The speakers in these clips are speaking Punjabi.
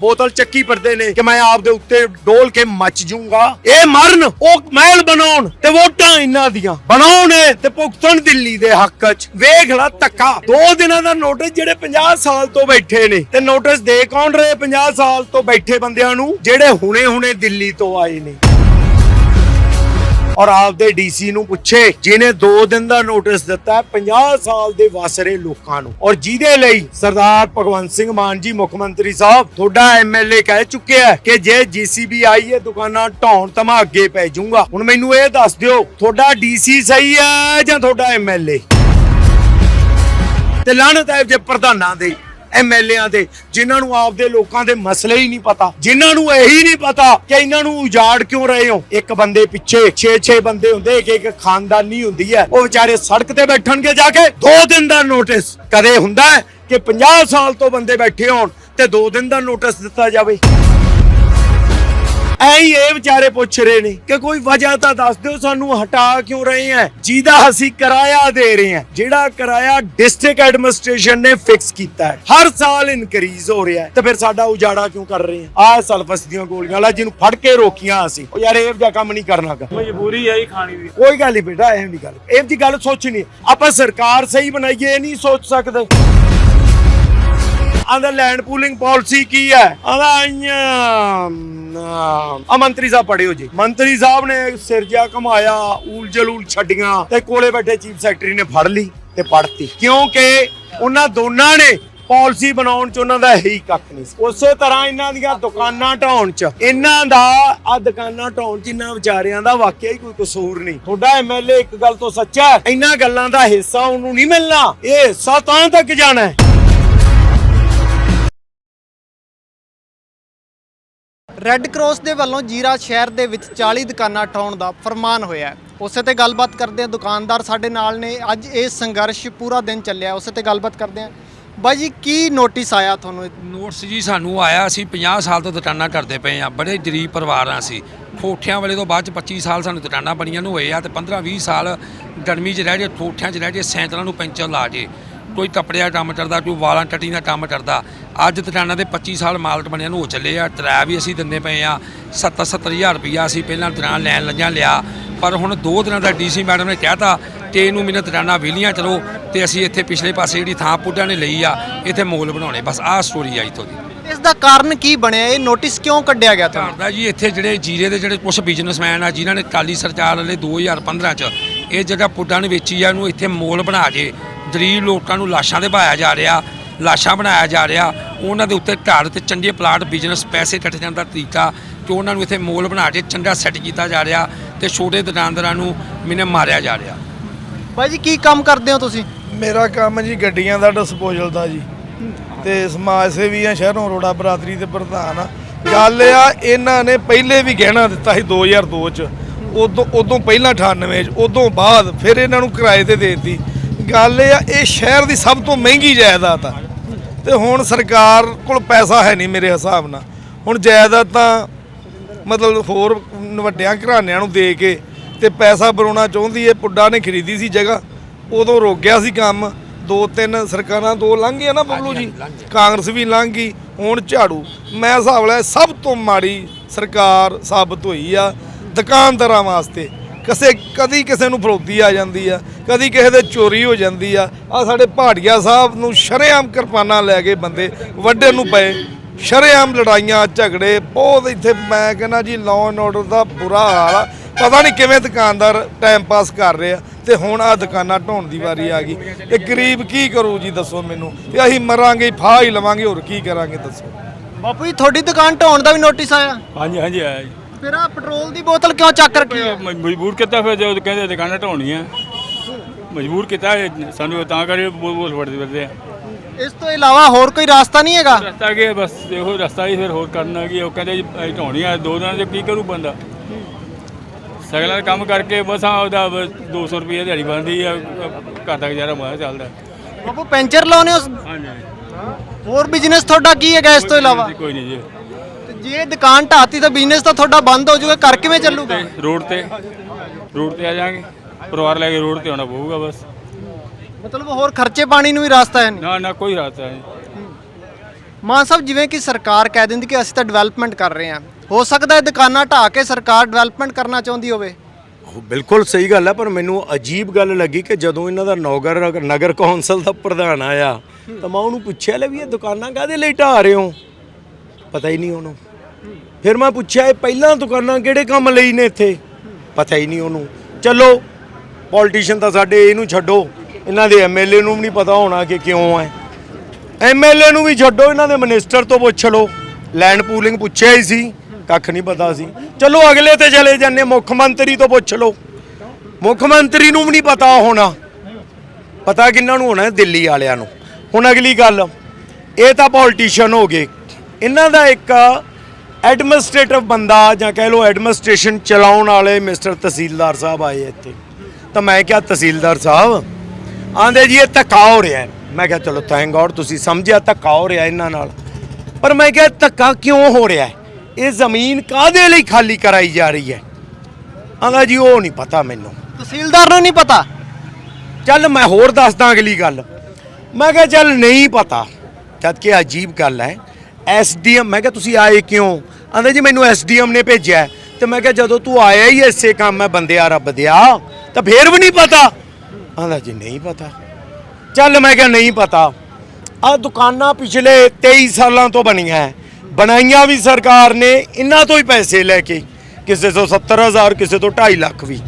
ਬੋਤਲ ਚੱਕੀ ਫਿਰਦੇ ਨੇ ਕਿ ਮੈਂ ਆਪ ਦੇ ਉੱਤੇ ਡੋਲ ਕੇ ਮੱਚ ਜੂੰਗਾ। ਇਹ ਮਰਨ, ਉਹ ਮਹਿਲ ਬਣਾਉਣ ਤੇ ਵੋਟਾਂ ਇਹਨਾਂ ਦੀਆਂ। ਬਣਾਉਣ ਤੇ ਭੁਗਤਣ ਦਿੱਲੀ ਦੇ ਹੱਕ 'ਚ। ਵੇਖ ਲਾ ਧੱਕਾ। ਦੋ ਦਿਨਾਂ ਦਾ ਨੋਟਿਸ ਜਿਹੜੇ 50 ਸਾਲ ਤੋਂ ਬੈਠੇ ਨੇ ਤੇ ਨੋਟਿਸ ਦੇ ਕੌਣ ਰਹੇ 50 ਸਾਲ ਤੋਂ ਬੈਠੇ ਬੰਦਿਆਂ ਨੂੰ? ਜਿਹੜੇ ਹੁਣੇ-ਹੁਣੇ ਦਿੱਲੀ ਤੋਂ ਆਏ ਨੇ। ਔਰ ਆਪਦੇ ਡੀਸੀ ਨੂੰ ਪੁੱਛੇ ਜਿਨੇ 2 ਦਿਨ ਦਾ ਨੋਟਿਸ ਦਿੱਤਾ 50 ਸਾਲ ਦੇ ਵਾਸਰੇ ਲੋਕਾਂ ਨੂੰ। ਔਰ ਜਿਹਦੇ ਲਈ ਸਰਦਾਰ ਭਗਵੰਤ ਸਿੰਘ ਮਾਨ ਜੀ ਮੁੱਖ ਮੰਤਰੀ ਸਾਹਿਬ ਤੁਹਾਡਾ ਐਮਐਲਏ ਕਹਿ ਚੁੱਕਿਆ ਹੈ ਕਿ ਜੇ ਜੀਸੀਬੀ ਆਈ ਹੈ ਦੁਕਾਨਾਂ ਢਾਉਣ ਤਾਂ ਮੈਂ ਅੱਗੇ ਪੈ ਜਾਊਂਗਾ। ਹੁਣ ਮੈਨੂੰ ਇਹ ਦੱਸ ਦਿਓ, ਤੁਹਾਡਾ ਡੀਸੀ ਸਹੀ ਹੈ ਜਾਂ ਤੁਹਾਡਾ ਐਮਐਲਏ ਤੇ ਲਾਹਨਤ ਹੈ ਜੇ ਪ੍ਰਧਾਨਾਂ ਦੇ। ਐਮਐਲਏਆਂ ਦੇ, ਜਿਨ੍ਹਾਂ ਨੂੰ ਆਪਦੇ ਲੋਕਾਂ ਦੇ ਮਸਲੇ ਹੀ ਨਹੀਂ ਪਤਾ, ਜਿਨ੍ਹਾਂ ਨੂੰ ਇਹੀ ਨਹੀਂ ਪਤਾ ਕਿ ਇਹਨਾਂ ਨੂੰ ਉਜਾੜ ਕਿਉਂ ਰਹੇ ਹੋ। ਇੱਕ ਬੰਦੇ ਪਿੱਛੇ 6-6 ਬੰਦੇ ਹੁੰਦੇ, ਇੱਕ ਇੱਕ ਖਾਨਦਾਨੀ ਹੁੰਦੀ ਹੈ, ਉਹ ਵਿਚਾਰੇ ਸੜਕ ਤੇ ਬੈਠਣਗੇ ਜਾ ਕੇ 2 ਦਿਨ ਦਾ ਨੋਟਿਸ। ਕਦੇ ਹੁੰਦਾ ਕਿ 50 ਸਾਲ ਤੋਂ ਬੰਦੇ ਬੈਠੇ ਹੋਣ ਤੇ 2 ਦਿਨ ਦਾ ਨੋਟਿਸ ਦਿੱਤਾ ਜਾਵੇ। ਐਂ ਇਹ ਵਿਚਾਰੇ ਪੁੱਛ ਰਹੇ ਨੇ ਕਿ ਕੋਈ ਵਜ੍ਹਾ ਤਾਂ ਦੱਸ ਦਿਓ ਸਾਨੂੰ ਹਟਾ ਕਿਉਂ ਰਹੇ ਆ ਜਿਹਦਾ ਅਸੀਂ ਕਿਰਾਇਆ ਦੇ ਰਹੇ ਆ ਜਿਹੜਾ ਕਿਰਾਇਆ ਡਿਸਟ੍ਰਿਕਟ ਐਡਮਿਨਿਸਟ੍ਰੇਸ਼ਨ ਨੇ ਫਿਕਸ ਕੀਤਾ ਹੈ। ਹਰ ਸਾਲ ਇਨਕਰੀਜ਼ ਹੋ ਰਿਹਾ ਹੈ। ਤੇ ਫਿਰ ਸਾਡਾ ਉਜਾੜਾ ਕਿਉਂ ਕਰ ਰਹੇ ਆ ਆਹ ਸਲਫਸ ਦੀਆਂ ਗੋਲੀਆਂ ਵਾਲਾ ਜਿਹਨੂੰ ਫੜ ਕੇ ਰੋਕੀਆਂ ਅਸੀਂ। ਉਹ ਯਾਰ ਇਹ ਜਿਹਾ ਕੰਮ ਨਹੀਂ ਕਰਨਾਗਾ ਮਜਬੂਰੀ ਹੈ ਹੀ ਖਾਣੀ ਦੀ। ਕੋਈ ਗੱਲ ਨਹੀਂ ਬੇਟਾ ਇਹ ਨਹੀਂ ਗੱਲ। ਇਹ ਦੀ ਗੱਲ ਸੋਚਣੀ ਆਪਾਂ ਸਰਕਾਰ ਸਹੀ ਬਣਾਈਏ ਇਹ ਨਹੀਂ ਸੋਚ ਸਕਦੇ। ਆਂਦਾ ਲੈਂਡ ਪੂਲਿੰਗ ਪਾਲਿਸੀ ਕੀ ਹੈ? ਆਂਦਾ ਆਈਆਂ ਆ ਮੰਤਰੀ ਸਾਹਿਬ ਪੜਿਓ ਜੀ। ਮੰਤਰੀ ਸਾਹਿਬ ਨੇ ਸਿਰ ਜਿਹਾ ਕਮਾਇਆ ਊਲ ਜਲੂਲ ਛੱਡੀਆਂ ਤੇ ਕੋਲੇ ਬੈਠੇ ਚੀਫ ਸੈਕਟਰੀ ਨੇ ਫੜ ਲਈ ਤੇ ਪੜਤੀ ਕਿਉਂਕਿ ਉਹਨਾਂ ਦੋਨਾਂ ਨੇ ਪਾਲਿਸੀ ਬਣਾਉਣ ਚ ਉਹਨਾਂ ਦਾ ਹੀ ਕੱਖ ਨਹੀਂ ਸੀ। ਉਸੇ ਤਰ੍ਹਾਂ ਇਹਨਾਂ ਦੀਆਂ ਦੁਕਾਨਾਂ ਢਾਉਣ ਚ, ਇਹਨਾਂ ਦਾ ਆ ਦੁਕਾਨਾਂ ਢਾਉਣ ਚ ਇਹਨਾਂ ਵਿਚਾਰਿਆਂ ਦਾ ਵਾਕਿਆ ਹੀ ਕੋਈ ਕਸੂਰ ਨਹੀਂ। ਤੁਹਾਡਾ ਐਮਐਲਏ ਇੱਕ ਗੱਲ ਤੋਂ ਸੱਚਾ ਹੈ, ਇਹਨਾਂ ਗੱਲਾਂ ਦਾ ਹਿੱਸਾ ਉਹਨੂੰ ਨਹੀਂ ਮਿਲਣਾ। ਇਹ ਹਿੱਸਾ ਤਾਂ ਤੱਕ ਜਾਣਾ ਹੈ। ਰੈੱਡ ਕਰਾਸ ਦੇ ਵੱਲੋਂ ਜੀਰਾ ਸ਼ਹਿਰ ਦੇ ਵਿੱਚ 40 ਦੁਕਾਨਾਂ ਠਾਉਣ ਦਾ ਫਰਮਾਨ ਹੋਇਆ ਹੈ। ਉਸੇ ਤੇ ਗੱਲਬਾਤ ਕਰਦੇ ਹਾਂ। ਦੁਕਾਨਦਾਰ ਸਾਡੇ ਨਾਲ ਨੇ। ਅੱਜ ਇਹ ਸੰਘਰਸ਼ ਪੂਰਾ ਦਿਨ ਚੱਲਿਆ ਉਸੇ ਤੇ ਗੱਲਬਾਤ ਕਰਦੇ ਹਾਂ। ਬਾਈ ਜੀ, ਕੀ ਨੋਟਿਸ ਆਇਆ ਤੁਹਾਨੂੰ? ਨੋਟਸ ਜੀ ਸਾਨੂੰ ਆਇਆ, ਅਸੀਂ 50 ਸਾਲ ਤੋਂ ਦੁਕਾਨਾਂ ਕਰਦੇ ਪਏ ਆ ਬੜੇ ਗਰੀਬ ਪਰਿਵਾਰ ਆ ਅਸੀਂ। ਠੋਠਿਆਂ ਵਾਲੇ ਤੋਂ ਬਾਅਦ ਚ 25 ਸਾਲ ਸਾਨੂੰ ਦੁਕਾਨਾਂ ਬਣੀਆਂ ਨੂੰ ਹੋਏ ਆ ਤੇ 15 20 ਸਾਲ ਗਰਮੀ 'ਚ ਰਹਿ ਜੇ, ਠੋਠਿਆਂ 'ਚ ਰਹਿ ਜੇ ਸੈਂਕਲਾਂ ਨੂੰ ਪੈਂਚਰ ਲਾ ਜੇ। ਕੋਈ ਕੱਪੜੇ ਦਾ ਕੰਮ ਕਰਦਾ ਕੋਈ ਵਾਲਾਂ ਟੱਟੀ ਦਾ ਕੰਮ ਕਰਦਾ ਅੱਜ ਦੁਕਾਨਾਂ ਦੇ 25 ਸਾਲ ਮਾਲਕ ਬਣਿਆ ਨੂੰ ਹੋ ਚੱਲੇ ਆ ਕਿਰਾਇਆ ਵੀ ਅਸੀਂ ਦਿੰਦੇ ਪਏ ਆ 70 70000 ਰੁਪਈਆ ਅਸੀਂ ਪਹਿਲਾਂ ਦੁਕਾਨ ਲੈਣ ਲੱਗਿਆ ਲਿਆ। ਪਰ ਹੁਣ ਦੋ ਦਿਨਾਂ ਦਾ ਡੀਸੀ ਮੈਡਮ ਨੇ ਕਹਿਤਾ ਕਿ ਇਹਨੂੰ ਮੈਨੂੰ ਦੁਕਾਨਾਂ ਵਿਹਲੀਆਂ ਚਲੋ ਤੇ ਅਸੀਂ ਇੱਥੇ ਪਿਛਲੇ ਪਾਸੇ ਜਿਹੜੀ ਥਾਂ ਪੁੱਡਾਂ ਨੇ ਲਈ ਆ ਇੱਥੇ ਮੋਲ ਬਣਾਉਣੇ। ਬਸ ਆਹ ਸਟੋਰੀ ਆ ਇੱਥੋਂ ਦੀ। ਇਸ ਦਾ ਕਾਰਨ ਕੀ ਬਣਿਆ? ਇਹ ਨੋਟਿਸ ਕਿਉਂ ਕੱਢਿਆ ਗਿਆ ਤੁਹਾਨੂੰ? ਕਰਦਾ ਜੀ ਇੱਥੇ ਜਿਹੜੇ ਜੀਰੇ ਦੇ ਜਿਹੜੇ ਕੁਝ ਬਿਜ਼ਨਸਮੈਨ ਆ ਜਿਨ੍ਹਾਂ ਨੇ ਕਾਲੀ ਸਰਕਾਰ ਵਾਲੇ 2015 ਚ ਇਹ ਜਗ੍ਹਾ ਪੁੱਡਾਂ ਨੂੰ ਵੇਚੀ ਆ ਇਹਨੂੰ ਇੱਥੇ ਮੋਲ ਬਣਾ ਕੇ ਗਰੀਬ ਲੋਕਾਂ ਨੂੰ ਲਾਸ਼ਾਂ ਦੇ ਭਾਇਆ ਜਾ ਰਿਹਾ ਲਾਸ਼ਾਂ ਬਣਾਇਆ ਜਾ ਰਿਹਾ। ਉਹਨਾਂ ਦੇ ਉੱਤੇ ਘਰ ਤੇ ਚੰਗੇ ਪਲਾਟ ਬਿਜ਼ਨਸ ਪੈਸੇ ਕੱਟ ਜਾਣ ਦਾ ਤਰੀਕਾ ਕਿ ਉਹਨਾਂ ਨੂੰ ਇੱਥੇ ਮੋਲ ਬਣਾ ਕੇ ਚੰਗਾ ਸੈੱਟ ਕੀਤਾ ਜਾ ਰਿਹਾ ਤੇ ਛੋਟੇ ਦੁਕਾਨਦਾਰਾਂ ਨੂੰ ਮੈਨੇ ਮਾਰਿਆ ਜਾ ਰਿਹਾ। ਬਾਈ ਜੀ ਕੀ ਕੰਮ ਕਰਦੇ ਹੋ ਤੁਸੀਂ? ਮੇਰਾ ਕੰਮ ਜੀ ਗੱਡੀਆਂ ਦਾ ਡਿਸਪੋਜ਼ਲ ਦਾ ਜੀ। ਤੇ ਸਮਾਜ ਸੇਵੀ ਆ ਸ਼ਹਿਰੋਂ ਰੋੜਾ ਬਰਾਦਰੀ ਦੇ ਪ੍ਰਧਾਨ ਆ। ਗੱਲ ਆ ਇਹਨਾਂ ਨੇ ਪਹਿਲੇ ਵੀ ਗਹਿਣਾ ਦਿੱਤਾ ਸੀ 2002 ਚ। ਉਦੋਂ ਉਦੋਂ ਪਹਿਲਾਂ 98 ਚ ਉਦੋਂ ਬਾਅਦ ਫਿਰ ਇਹਨਾਂ ਨੂੰ ਕਿਰਾਏ ਤੇ ਦੇ ਦਿੱਤੀ। ਗੱਲ ਇਹ ਆ ਇਹ ਸ਼ਹਿਰ ਦੀ ਸਭ ਤੋਂ ਮਹਿੰਗੀ ਜਾਇਦਾਦ ਆ। ਤੇ ਹੁਣ ਸਰਕਾਰ ਕੋਲ ਪੈਸਾ ਹੈ ਨਹੀਂ ਮੇਰੇ ਹਿਸਾਬ ਨਾਲ। ਹੁਣ ਜਾਇਦਾਦ ਤਾਂ ਮਤਲਬ ਹੋਰ ਵੱਡਿਆਂ ਘਰਾਣਿਆਂ ਨੂੰ ਦੇ ਕੇ ਤੇ ਪੈਸਾ ਬਣਾਉਣਾ ਚਾਹੁੰਦੀ ਏ ਪੁੱਡਾ ਨੇ ਖਰੀਦੀ ਸੀ ਜਗ੍ਹਾ ਉਦੋਂ ਰੋਕ ਗਿਆ ਸੀ ਕੰਮ। ਦੋ ਤਿੰਨ ਸਰਕਾਰਾਂ ਦੋ ਲੰਘ ਗਈਆਂ ਨਾ ਬੱਬਲੂ ਜੀ। ਕਾਂਗਰਸ ਵੀ ਲੰਘ ਗਈ ਹੁਣ ਝਾੜੂ। ਮੈਂ ਹਿਸਾਬ ਲਿਆ ਸਭ ਤੋਂ ਮਾੜੀ ਸਰਕਾਰ ਸਾਬਤ ਹੋਈ ਆ ਦੁਕਾਨਦਾਰਾਂ ਵਾਸਤੇ। ਕਿਸੇ ਕਦੀ ਕਿਸੇ ਨੂੰ ਫਰੋਦੀ ਆ ਜਾਂਦੀ ਆ। ਕਦੀ ਕਿਸੇ ਦੇ ਚੋਰੀ ਹੋ ਜਾਂਦੀ ਆ। ਆ ਸਾਡੇ ਪਹਾੜੀਆ ਸਾਹਿਬ ਨੂੰ ਸ਼ਰੇਆਮ ਕਿਰਪਾਨਾਂ ਲੈ ਕੇ ਬੰਦੇ ਵੱਡੇ ਨੂੰ ਪਏ। ਸ਼ਰੇਆਮ ਲੜਾਈਆਂ ਝਗੜੇ ਬਹੁਤ ਇੱਥੇ ਮੈਂ ਕਹਿੰਦਾ ਜੀ ਲਾਅ ਐਂਡ ਆਰਡਰ ਦਾ ਬੁਰਾ ਹਾਲ ਆ। ਪਤਾ ਨਹੀਂ ਕਿਵੇਂ ਦੁਕਾਨਦਾਰ ਟਾਈਮ ਪਾਸ ਕਰ ਰਹੇ ਆ ਤੇ ਹੁਣ ਆ ਦੁਕਾਨਾਂ ਢਾਉਣ ਦੀ ਵਾਰੀ ਆ ਗਈ। ਇਹ ਗਰੀਬ ਕੀ ਕਰੂ ਜੀ ਦੱਸੋ ਮੈਨੂੰ? ਤੇ ਅਸੀਂ ਮਰਾਂਗੇ ਫਾਹ ਹੀ ਲਵਾਂਗੇ ਹੋਰ ਕੀ ਕਰਾਂਗੇ ਦੱਸੋ? ਬਾਪੂ ਜੀ ਤੁਹਾਡੀ ਦੁਕਾਨ ਢਾਉਣ ਦਾ ਵੀ ਨੋਟਿਸ ਆਇਆ? ਹਾਂਜੀ ਹਾਂਜੀ ਆਇਆ ਜੀ। ਫਿਰ ਆ ਪੈਟਰੋਲ ਦੀ ਬੋਤਲ ਕਿਉਂ ਚੱਕ ਰੱਖੀ ਹੈ? ਮਜਬੂਰ ਕੀਤਾ ਫਿਰ ਜਦੋਂ ਕਹਿੰਦੇ ਦੁਕਾਨਾਂ ਢਾਉਣੀਆਂ ਮਜਬੂਰ ਕੀਤਾ ਸਾਨੂੰ ਤਾਂ ਕਰੇ ਬੋਲ ਬੋਲ ਫੜਦੇ ਫਿਰਦੇ ਆ। ਇਸ ਤੋਂ ਇਲਾਵਾ ਹੋਰ ਕੋਈ ਰਾਸਤਾ ਨਹੀਂ ਹੈਗਾ? ਰਸਤਾ ਕੀ ਹੈ, ਬਸ ਇਹੋ ਰਸਤਾ ਹੀ ਫਿਰ ਹੋਰ ਕਰਨਾ ਕੀ ਉਹ ਕਹਿੰਦੇ ਜੀ ਅਸੀਂ ਢਾਉਣੀ ਆ ਦੋ ਦਿਨਾਂ ਚ ਕੀ ਕਰੂ ਬੰਦਾ? ਸਗਲਾ ਕੰਮ ਕਰਕੇ ਬਸ ਆ ਉਹਦਾ ਬਸ 200 ਰੁਪਏ ਦਿਹਾੜੀ ਬਣਦੀ ਆ ਘਰ ਦਾ ਗੁਜ਼ਾਰਾ ਮਾਰਾ ਚੱਲਦਾ। ਬਾਪੂ ਪੈਂਚਰ ਲਾਉਨੇ ਹਾਂਜੀ ਹੋਰ ਬਿਜ਼ਨਸ ਤੁਹਾਡਾ ਕੀ ਹੈਗਾ ਇਸ ਤੋਂ ਇਲਾਵਾ? ਕੋਈ ਨਹੀਂ ਜੀ। ਤੇ ਜੇ ਦੁਕਾਨ ਢਾਤੀ ਤਾਂ ਬਿਜ਼ਨਸ ਤਾਂ ਤੁਹਾਡਾ ਬੰਦ ਹੋ ਜਾਊਗਾ ਕਰ ਕਿਵੇਂ ਚੱਲੂਗਾ? ਰੋਡ ਤੇ ਰੋਡ ਤੇ ਆ ਜਾਾਂਗੇ ਪਰਿਵਾਰ ਲੈ ਕੇ ਰੋਡ ਤੇ ਆਉਣਾ ਪਊਗਾ ਬਸ। ਮਤਲਬ ਹੋਰ ਖਰਚੇ ਪਾਣੀ ਨੂੰ ਵੀ ਰਾਸਤਾ ਹੈ ਨਹੀਂ। ਨਾ ਨਾ ਕੋਈ ਰਸਤਾ ਨਹੀਂ। ਮਾਨ ਸਾਹਿਬ ਜਿਵੇਂ ਕਿ ਸਰਕਾਰ ਕਹਿ ਦਿੰਦੀ ਕਿ ਅਸੀਂ ਤਾਂ ਡਿਵੈਲਪਮੈਂਟ ਕਰ ਰਹੇ ਹਾਂ ਹੋ ਸਕਦਾ ਹੈ ਦੁਕਾਨਾਂ ਢਾਹ ਕੇ ਸਰਕਾਰ ਡਿਵੈਲਪਮੈਂਟ ਕਰਨਾ ਚਾਹੁੰਦੀ ਹੋਵੇ? ਉਹ ਬਿਲਕੁਲ ਸਹੀ ਗੱਲ ਹੈ ਪਰ ਮੈਨੂੰ ਅਜੀਬ ਗੱਲ ਲੱਗੀ ਕਿ ਜਦੋਂ ਇਹਨਾਂ ਦਾ ਨਗਰ ਨਗਰ ਕੌਂਸਲ ਦਾ ਪ੍ਰਧਾਨ ਆਇਆ ਤਾਂ ਮੈਂ ਉਹਨੂੰ ਪੁੱਛਿਆ ਲੈ ਵੀ ਇਹ ਦੁਕਾਨਾਂ ਕਾਹਦੇ ਲਈ ਢਾਹ ਰਹੇ ਹੋ? ਪਤਾ ਹੀ ਨਹੀਂ ਉਹਨੂੰ। ਫਿਰ ਮੈਂ ਪੁੱਛਿਆ ਇਹ ਪਹਿਲਾਂ ਦੁਕਾਨਾਂ ਕਿਹੜੇ ਕੰਮ ਲਈ ਨੇ ਇੱਥੇ? ਪਤਾ ਹੀ ਨਹੀਂ ਉਹਨੂੰ। ਚਲੋ ਪੋਲੀਟੀਸ਼ੀਅਨ ਤਾਂ ਸਾਡੇ ਇਹਨੂੰ ਛੱਡੋ। ਇਹਨਾਂ ਦੇ ਐਮਐਲਏ ਨੂੰ ਵੀ ਨਹੀਂ ਪਤਾ ਹੋਣਾ ਕਿ ਕਿਉਂ ਹੈ ਐਮਐਲਏ ਨੂੰ ਵੀ ਛੱਡੋ, ਇਹਨਾਂ ਦੇ ਮਿਨਿਸਟਰ ਤੋਂ ਪੁੱਛ ਲਓ। ਲੈਂਡ ਪੂਲਿੰਗ ਪੁੱਛਿਆ ਹੀ ਸੀ, ਕੱਖ ਨਹੀਂ ਪਤਾ ਸੀ। ਚਲੋ ਅਗਲੇ ਤੇ ਚਲੇ ਜਾਂਦੇ ਮੁੱਖ ਮੰਤਰੀ ਤੋਂ ਪੁੱਛ ਲਓ। ਮੁੱਖ ਮੰਤਰੀ ਨੂੰ ਵੀ ਨਹੀਂ ਪਤਾ ਹੋਣਾ। ਪਤਾ ਕਿੰਨਾਂ ਨੂੰ ਹੋਣਾ, ਦਿੱਲੀ ਵਾਲਿਆਂ ਨੂੰ। ਹੁਣ ਅਗਲੀ ਗੱਲ, ਇਹ ਤਾਂ ਪੋਲੀਟੀਸ਼ੀਅਨ ਹੋ ਗਏ। ਇਹਨਾਂ ਦਾ ਇੱਕ ਐਡਮਿਨਿਸਟ੍ਰੇਟਿਵ ਬੰਦਾ ਜਾਂ ਕਹਿ ਲਓ ਐਡਮਿਨਿਸਟ੍ਰੇਸ਼ਨ ਚਲਾਉਣ ਵਾਲੇ ਮਿਸਟਰ ਤਹਿਸੀਲਦਾਰ ਸਾਹਿਬ ਆਏ ਇੱਥੇ। ਤਾਂ ਮੈਂ ਕਿਹਾ ਤਹਿਸੀਲਦਾਰ ਸਾਹਿਬ। ਆਂਦੇ ਜੀ ਇਹ ਧੱਕਾ ਹੋ ਰਿਹਾ। ਮੈਂ ਕਿਹਾ ਚਲੋ ਥੈਂਕ ਗੋਡ ਤੁਸੀਂ ਸਮਝਿਆ ਧੱਕਾ ਹੋ ਰਿਹਾ ਇਹਨਾਂ ਨਾਲ। ਪਰ ਮੈਂ ਕਿਹਾ ਧੱਕਾ ਕਿਉਂ ਹੋ ਰਿਹਾ ਇਹ ਜ਼ਮੀਨ ਕਾਦੇ ਲਈ ਖਾਲੀ ਕਰਾਈ ਜਾ ਰਹੀ ਹੈ? ਆਂਦਾ ਜੀ ਉਹ ਨਹੀਂ ਪਤਾ ਮੈਨੂੰ। ਤਹਿਸੀਲਦਾਰ ਨੂੰ ਨਹੀਂ ਪਤਾ? ਚੱਲ ਮੈਂ ਹੋਰ ਦੱਸਦਾ ਅਗਲੀ ਗੱਲ। ਮੈਂ ਕਿਹਾ ਚੱਲ ਨਹੀਂ ਪਤਾ। ਜਦ ਕਿ ਅਜੀਬ ਗੱਲ ਹੈ ਐਸਡੀਐਮ ਮੈਂ ਕਿਹਾ ਤੁਸੀਂ ਆਏ ਕਿਉਂ? ਆਂਦੇ ਜੀ ਮੈਨੂੰ ਐਸਡੀਐਮ ਨੇ ਭੇਜਿਆ। ਤੇ ਮੈਂ ਕਿਹਾ ਜਦੋਂ ਤੂੰ ਆਇਆ ਹੀ ਐਸੇ ਕੰਮ ਹੈ ਬੰਦਿਆ ਰੱਬ ਦਿਆ। ਤਾਂ ਫੇਰ ਵੀ ਨਹੀਂ ਪਤਾ। ਆਂਦਾ ਜੀ ਨਹੀਂ ਪਤਾ। ਚੱਲ ਮੈਂ ਕਿਹਾ ਨਹੀਂ ਪਤਾ। ਆ ਦੁਕਾਨਾਂ ਪਿਛਲੇ 23 ਸਾਲਾਂ ਤੋਂ ਬਣੀਆਂ ਹੈ। ਬਣਾਈਆਂ ਵੀ ਸਰਕਾਰ ਨੇ ਇਹਨਾਂ ਤੋਂ ਹੀ ਪੈਸੇ ਲੈ ਕੇ ਕਿਸੇ ਤੋਂ 70000 ਕਿਸੇ ਤੋਂ 2.5 ਲੱਖ ਵੀ।